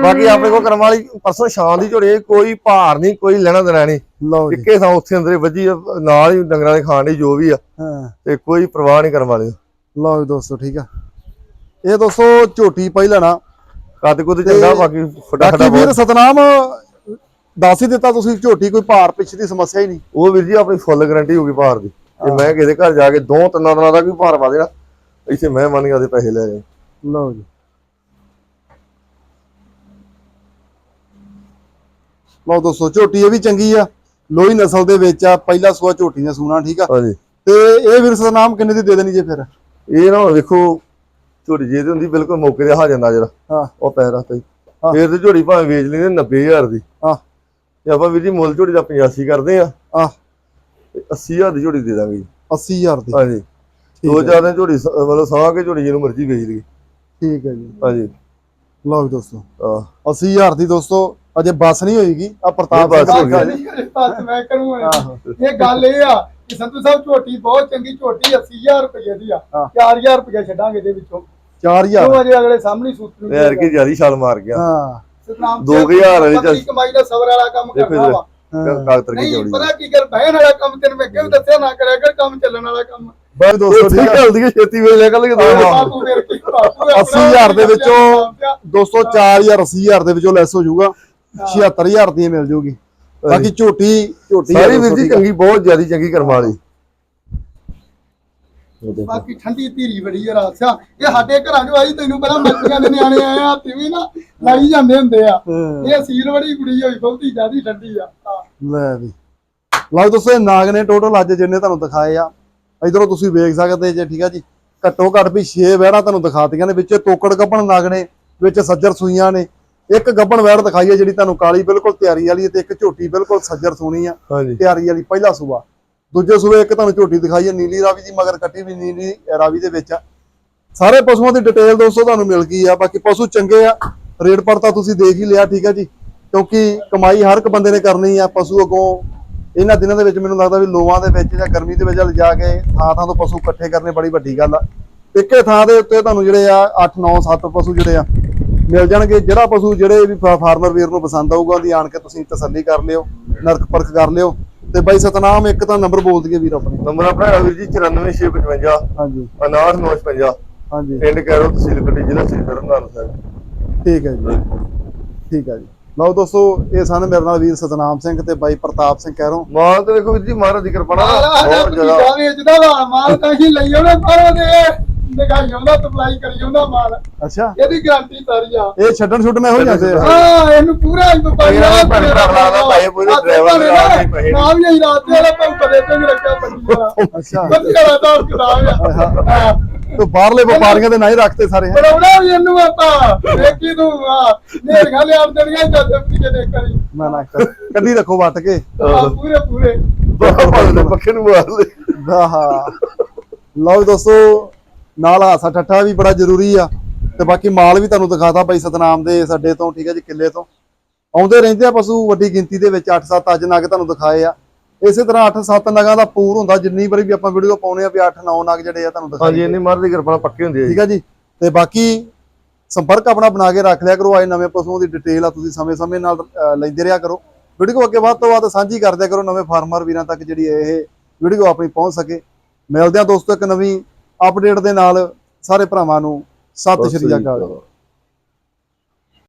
ਬਾਕੀ ਆਪਣੇ ਕੋਲ ਕਰਮ ਵਾਲੀ ਪਰਸੋਂ ਸ਼ਾਨ ਦੀ ਝੋੜੀ ਕੋਈ ਭਾਰ ਨਹੀਂ ਕੋਈ ਲੈਣਾ ਦੇਣਾ ਨਹੀਂ। ਲਓ ਜੀ। ਇੱਕੇ ਥਾਂ ਉੱਥੇ ਅੰਦਰੇ ਵੱਜੀ ਨਾਲ ਹੀ ਡੰਗਰਾਂ ਦੇ ਖਾਣ ਦੀ ਜੋ ਵੀ ਆ। ਹਾਂ। ਤੇ ਕੋਈ ਪਰਵਾਹ ਨਹੀਂ ਕਰਨ ਵਾਲੇ। ਲਓ ਜੀ ਦੋਸਤੋ ਠੀਕ ਆ। ਇਹ ਦੋਸਤੋ ਝੋਟੀ ਪਹਿਲਣਾ ਕੱਦ ਕੁੱਦ ਚੰਗਾ ਬਾਕੀ ਫਟਾ ਬਾਕੀ ਫਟਾ ਵੀਰ ਸਤਨਾਮ ਦੱਸ ਹੀ ਦਿੱਤਾ ਤੁਸੀਂ ਝੋਟੀ ਕੋਈ ਭਾਰ ਪਿੱਛੇ ਦੀ ਸਮੱਸਿਆ ਹੀ ਨਹੀਂ। ਉਹ ਵੀਰ ਜੀ ਆਪਣੀ ਫੁੱਲ ਗਾਰੰਟੀ ਹੋਊਗੀ ਭਾਰ ਦੀ। ਤੇ ਮੈਂ ਕਿਸੇ ਘਰ ਜਾ ਕੇ ਦੋ ਤਿੰਨਾਂ ਦਿਨਾਂ ਦਾ ਕੋਈ ਭਾਰ ਪਾ ਦੇਣਾ ਇੱਥੇ ਮੈਂ ਮੰਨ ਗਿਆ ਉਹਦੇ ਪੈਸੇ ਲੈ ਜਾਏ ਲਓ ਜੀ। ਲਓ ਦੋਸਤੋ ਝੋਟੀ ਇਹ ਵੀ ਚੰਗੀ ਆ। ਲੋਹੀ ਨਸਲ ਦੇ ਵਿੱਚ ਆ ਪਹਿਲਾ ਸੂਆ ਝੋਟੀ ਨੇ ਸੂਣਾ ਠੀਕ ਆ? ਹਾਂਜੀ। ਤੇ ਇਹ ਵੀਰ ਸਤਨਾਮ ਕਿੰਨੇ ਦੀ ਦੇ ਦੇਣੀ ਜੇ ਫਿਰ? ਇਹ ਨਾ ਵੇਖੋ ਝੋੜੀ ਜੇ ਦੀ ਹੁੰਦੀ ਬਿਲਕੁਲ ਮੌਕੇ ਤੇ ਆ ਜਾਂਦਾ ਜਰਾ। ਹਾਂ। ਉਹ ਪੈਰ ਰੱਖਤਾ ਜੀ ਹਾਂ। ਫੇਰ ਤੇ ਝੋੜੀ ਭਾਵੇਂ ਵੇਚ ਲੈਂਦੇ 90000 ਦੀ। ਹਾਂ। ਤੇ ਆਪਾਂ ਵੀਰ ਜੀ ਮੁੱਲ ਝੋੜੀ ਦਾ 85 ਕਰਦੇ ਆ। ਆ ਤੇ 80000 ਦੀ ਝੋੜੀ ਦੇ ਦਾਂਗੇ ਜੀ। 80000 ਦੀ। ਹਾਂਜੀ। ਦੋ ਚਾਰ ਦਿਨ ਝੋੜੀ ਮਤਲਬ ਸਾਹ ਕੇ ਝੋੜੀ ਜਿਹਨੂੰ ਮਰਜ਼ੀ ਵੇਚ ਲਈ ਠੀਕ ਹੈ ਜੀ। ਹਾਂਜੀ। ਲਓ ਜੀ ਦੋਸਤੋ। ਆ 80000 ਦੀ ਦੋਸਤੋ ਅਜੇ ਬੱਸ ਨਹੀਂ ਹੋਏਗੀ। ਆ ਪ੍ਰਤਾਪ ਬੱਸ ਸਿੰਘ ਹੋ ਦਾ ਗਈ। ਬਾਤ ਮੈਂ ਕਰੂੰਗਾ। ਇਹ। ਗੱਲ ਇਹ ਆ ਕਿ ਸੰਧੂ ਸਾਹਿਬ ਝੋਟੀ ਬਹੁਤ ਚੰਗੀ ਝੋਟੀ 80000 ਰੁਪਏ ਦੀ ਆ। ਹਾਂ। 4000 ਰੁਪਏ ਛੱਡਾਂਗੇ ਇਹਦੇ ਵਿੱਚੋਂ। 4000 ਉਹ ਅਜੇ ਅਗਲੇ ਸਾਹਮਣੇ ਸੂਤ ਨੂੰ ਯਾਰ ਕੀ ਜਿਆਦੀ ਛਾਲ ਮਾਰ ਗਿਆ। ਹਾਂ। ਸਤਨਾਮ ਦੋ ਕੁ ਹਜ਼ਾਰ ਵਾਲੀ ਪਤਲੀ ਕਮਾਈ ਦਾ ਸਬਰ ਵਾਲਾ ਕੰਮ ਕਰਨਾ ਵਾ। ਕਾਗਤਰ ਕੀ ਨਹੀਂ ਝੋੜੀ ਪਤਾ ਕੀ ਕਰ ਬਹਿਣ ਵਾਲਾ ਕੰਮ ਤੈਨੂੰ ਮੈਂ ਕਿਹਾ ਦੱਸਿਆ? ਨਾ ਕਰਿਆ ਕਰ ਕੰਮ ਚੱਲਣ ਵਾਲਾ ਕੰਮ। ਬਾਈ ਦੋਸਤੋ ਠੀਕ ਹੈ ਛੇਤੀ ਵੇਚ ਲਿਆ ਕੱਲ ਹਾਂ। ਬਾਪੂ ਮੇਰੇ ਕੀ ਬਾਪੂ 80000 ਦੇ ਵਿੱਚੋਂ ਦੋਸਤੋ 4000 80000 ਦੇ ਵਿੱਚੋਂ ਲੈਸ ਹੋ ਜਾਊਗਾ। 76000 ਦੀ ਮਿਲ ਜਾਊਗੀ। ਬਾਕੀ ਝੋਟੀ ਝੋਟੀ ਸਾਰੀ ਵੀਰ ਜੀ। ਚੰਗੀ ਬਹੁਤ ਜ਼ਿਆਦੀ ਚੰਗੀ ਕਰਮਾ ਵਾਲੀ। ਬਾਕੀ ਠੰਡੀ ਧੀਰੀ ਬੜੀ ਆ ਰਾਸਿਆ ਇਹ ਸਾਡੇ ਘਰਾਂ 'ਚ ਆਈ ਤੈਨੂੰ ਪਤਾ ਮੱਛੀਆਂ ਦੇ ਨਿਆਣੇ ਆਏ ਆ ਵੀ ਨਾ ਲਾਈ ਜਾਂਦੇ ਹੁੰਦੇ ਆ। ਇਹ ਸੀਲ ਬੜੀ ਕੁੜੀ ਹੋਈ ਬਹੁਤੀ ਜ਼ਿਆਦੀ ਠੰਡੀ ਆ। ਲੈ ਵੀ। ਲਓ ਦੋਸਤੋ ਇਹ ਨਾਗ ਨੇ ਟੋਟਲ ਅੱਜ ਜਿੰਨੇ ਤੁਹਾਨੂੰ ਦਿਖਾਏ ਆ ਇਧਰੋਂ ਤੁਸੀਂ ਵੇਖ ਸਕਦੇ ਜੇ ਠੀਕ ਆ ਜੀ। ਘੱਟੋ ਘੱਟ ਵੀ 6 ਵਹਿੜਾਂ ਤੁਹਾਨੂੰ ਦਿਖਾਤੀਆਂ ਨੇ ਵਿੱਚ ਤੋਕੜ ਗੱਬਣ ਨਾਗ ਨੇ ਵਿੱਚ ਸੱਜਰ ਸੂਈਆਂ ਨੇ। ਇੱਕ ਗੱਬਣ ਵਹਿੜ ਦਿਖਾਈ ਹੈ ਜਿਹੜੀ ਤੁਹਾਨੂੰ ਕਾਲੀ ਬਿਲਕੁਲ ਤਿਆਰੀ ਵਾਲੀ ਹੈ ਤੇ ਇੱਕ ਝੋਟੀ ਬਿਲਕੁਲ ਸੱਜਰ ਸੋਹਣੀ ਆ। ਤਿਆਰੀ ਵਾਲੀ ਪਹਿਲਾ ਸੂਆ। ਦੂਜੇ ਸੂਬੇ ਇੱਕ ਤੁਹਾਨੂੰ ਝੋਟੀ ਦਿਖਾਈ ਹੈ, ਨੀਲੀ ਰਾਵੀ ਦੀ, ਮਗਰ ਕੱਟੀ ਵੀ ਨੀਲੀ ਰਾਵੀ ਦੇ ਵਿੱਚ ਆ। ਸਾਰੇ ਪਸ਼ੂਆਂ ਦੀ ਡਿਟੇਲ ਦੋਸਤੋ ਤੁਹਾਨੂੰ ਮਿਲ ਗਈ ਆ, ਬਾਕੀ ਪਸ਼ੂ ਚੰਗੇ ਆ, ਰੇਟ ਪਰ ਤਾਂ ਤੁਸੀਂ ਦੇਖ ਹੀ ਲਿਆ, ਠੀਕ ਆ ਜੀ। ਕਿਉਂਕਿ ਕਮਾਈ ਹਰ ਇੱਕ ਬੰਦੇ ਨੇ ਕਰਨੀ ਆ, ਪਸ਼ੂ ਅਗੋਂ ਇਹਨਾਂ ਦਿਨਾਂ ਦੇ ਵਿੱਚ ਮੈਨੂੰ ਲੱਗਦਾ ਵੀ ਲੋਵਾਂ ਦੇ ਵਿੱਚ ਜਾਂ ਗਰਮੀ ਦੇ ਵਿੱਚ ਲਿਜਾ ਕੇ ਥਾਂ ਥਾਂ ਤੋਂ ਪਸ਼ੂ ਇਕੱਠੇ ਕਰਨੇ ਬੜੀ ਵੱਡੀ ਗੱਲ ਆ। ਇੱਕੇ ਥਾਂ ਦੇ ਉੱਤੇ ਤੁਹਾਨੂੰ ਜਿਹੜੇ ਆ 8 9 7 ਪਸ਼ੂ ਜਿਹੜੇ ਆ, ਮਿਲ ਜਾਣਗੇ। ਜਿਹੜਾ ਪਸ਼ੂ ਜਿਹੜੇ ਵੀ ਫਾਰਮਰ ਵੀਰ ਨੂੰ ਪਸੰਦ ਆਊਗਾ, ਉਹਦੀ ਆਣ ਕੇ ਤੁਸੀਂ ਤਸੱਲੀ ਕਰ ਲਿਓ, ਨਰਕ ਪਰਖ ਕਰ ਲਿਓ। ਤੇ ਬਾਈ ਸਤਨਾਮ ਇੱਕ ਤਾਂ ਨੰਬਰ ਬੋਲ ਦਈਏ ਵੀਰ ਆਪਣੇ। ਨੰਬਰ ਆਪਣਾ ਹੈਗਾ ਵੀਰ ਜੀ 94655 ਹਾਂਜੀ। 5955 ਹਾਂਜੀ। ਪਿੰਡ ਕੈਰੋ ਤਹਿਸੀਲ ਕਟੀ ਜ਼ਿਲ੍ਹਾ ਸ੍ਰੀ ਤਰਨਤਾਰਨ ਸਾਹਿਬ। ਠੀਕ ਹੈ ਜੀ। ਠੀਕ ਹੈ ਜੀ। ਲਓ ਦੋਸਤੋ ਇਹ ਸਨ ਮੇਰੇ ਨਾਲ ਵੀਰ ਸਤਨਾਮ ਸਿੰਘ ਤੇ ਬਾਈ ਪ੍ਰਤਾਪ ਸਿੰਘ ਕਹਿਰੋਂ ਮਾਲ ਤੇ ਵੇਖੋ ਵੀਰ ਜੀ ਮਹਾਰਾਜ ਦੀ ਕਿਰਪਾ ਨਾਲ ਬਹੁਤ ਜ਼ਿਆਦਾ। ਵਾ ਮਾਲ ਤਾਂ ਹੀ ਲਈ ਉਹਨੇ ਪਰ ਦੇ। ਦਿਖਾਈ ਹੁੰਦਾ ਸਪਲਾਈ ਕਰੀ ਜਾਂਦਾ ਮਾਲ। ਅੱਛਾ। ਇਹਦੀ ਗਾਰੰਟੀ ਸਾਰੀ ਆ। ਇਹ ਛੱਡਣ ਛੁੱਟਣ ਇਹੋ ਜਾਂਦੇ ਆ? ਹਾਂ ਇਹਨੂੰ ਪੂਰਾ ਹੀ ਵਪਾਰੀ ਇਹਦਾ ਵੀ ਭੈਣ ਭਰਾ ਲੱਗਦਾ, ਭਾਈ ਪੂਰੇ driver ਦੇ ਨਾਲ ਹੀ ਪੈਸੇ। ਨਾ ਵੀ ਅਸੀਂ ਰਾਤ ਦੇ ਵਾਲਾ ਪੰਪ ਦੇ ਤੇ ਵੀ ਰੱਖਿਆ ਪੰਜੀ ਵਾਲਾ। ਅੱਛਾ। ਵਧੀਆ ਦਾ ਕਿਤਾਬ ਆ ਹਾਂ। ਤੇ ਬਾਹਰਲੇ ਵਪਾਰੀਆਂ ਦੇ ਨਹੀਂ ਰੱਖਤੇ ਸਾਰੇ। ਹੈਂ? ਬਣਾਉਣਾ ਵੀ ਇਹਨੂੰ ਆਪਾਂ। ਵੇਖੀ ਤੂੰ ਆ ਨੇਰਗਾ ਲਿਆਉਣ ਦੇਣੀਆਂ ਜਦ ਪਿੱਛੇ ਦੇਖ ਕਰੀ। ਨਾ ਨਾ ਕੱਢੀ ਰੱਖੋ ਵੱਟ ਕੇ। ਹਾਂ ਪੂਰੇ ਪੂਰੇ। ਪੱਖੇ ਨੂੰ ਮਾਰ ਲੈ ਆਹਾ ਲਓ ਦੋਸਤੋ ਨਾਲ ਹਾਸਾ ਠੱਠਾ ਵੀ ਬੜਾ ਜ਼ਰੂਰੀ ਆ। ਤੇ ਬਾਕੀ ਮਾਲ ਵੀ ਤੁਹਾਨੂੰ ਦਿਖਾਤਾ ਬਾਈ ਸਤਨਾਮ ਦੇ ਸਾਡੇ ਤੋਂ ਠੀਕ ਹੈ ਜੀ ਕਿੱਲੇ ਤੋਂ। ਆਉਂਦੇ ਰਹਿੰਦੇ ਆ ਪਸ਼ੂ ਵੱਡੀ ਗਿਣਤੀ ਦੇ ਵਿੱਚ 8-7 ਅੱਜ ਨਗ ਤੁਹਾਨੂੰ ਦਿਖਾਏ ਆ। ਇਸੇ ਤਰ੍ਹਾਂ 8-7 ਨਗਾਂ ਦਾ ਪੂਰ ਹੁੰਦਾ ਜਿੰਨੀ ਵਾਰੀ ਵੀ ਆਪਾਂ ਵੀਡੀਓ ਪਾਉਨੇ ਆ ਵੀ 8-9 ਨਗ ਜਿਹੜੇ ਆ ਤੁਹਾਨੂੰ ਦਿਖਾਈ ਹਾਂਜੀ ਇੰਨੀ ਦੀ ਕਿਰਪਾ ਪੱਕੇ ਹੁੰਦੇ ਜੀ। ਠੀਕ ਆ ਜੀ। ਤੇ ਬਾਕੀ ਸੰਪਰਕ ਆਪਣਾ ਬਣਾ ਕੇ ਰੱਖ ਲਿਆ ਕਰੋ ਆਏ ਨਵੇਂ ਪਸ਼ੂਆਂ ਦੀ ਡਿਟੇਲ ਆ ਤੁਸੀਂ ਸਮੇਂ-ਸਮੇਂ ਨਾਲ ਲੈਂਦੇ ਰਿਹਾ ਕਰੋ। ਵੀਡੀਓ ਅੱਗੇ ਵੱਧ ਤੋਂ ਵੱਧ ਸਾਂਝੀ ਕਰ ਦਿਆ ਕਰੋ ਨਵੇਂ ਫਾਰਮਰ ਵੀਰਾਂ ਤੱਕ ਜਿਹੜੀ ਇਹ ਵੀਡੀਓ ਆਪਣੀ ਪਹੁੰਚ ਸਕੇ। ਮਿਲਦੇ ਆ ਦੋਸਤੋ ਇੱਕ ਨਵੀਂ ਅਪਡੇਟ ਦੇ ਨਾਲ ਸਾਰੇ ਭਰਾਵਾਂ ਨੂੰ ਸਤਿ ਸ਼੍ਰੀ ਅਕਾਲ।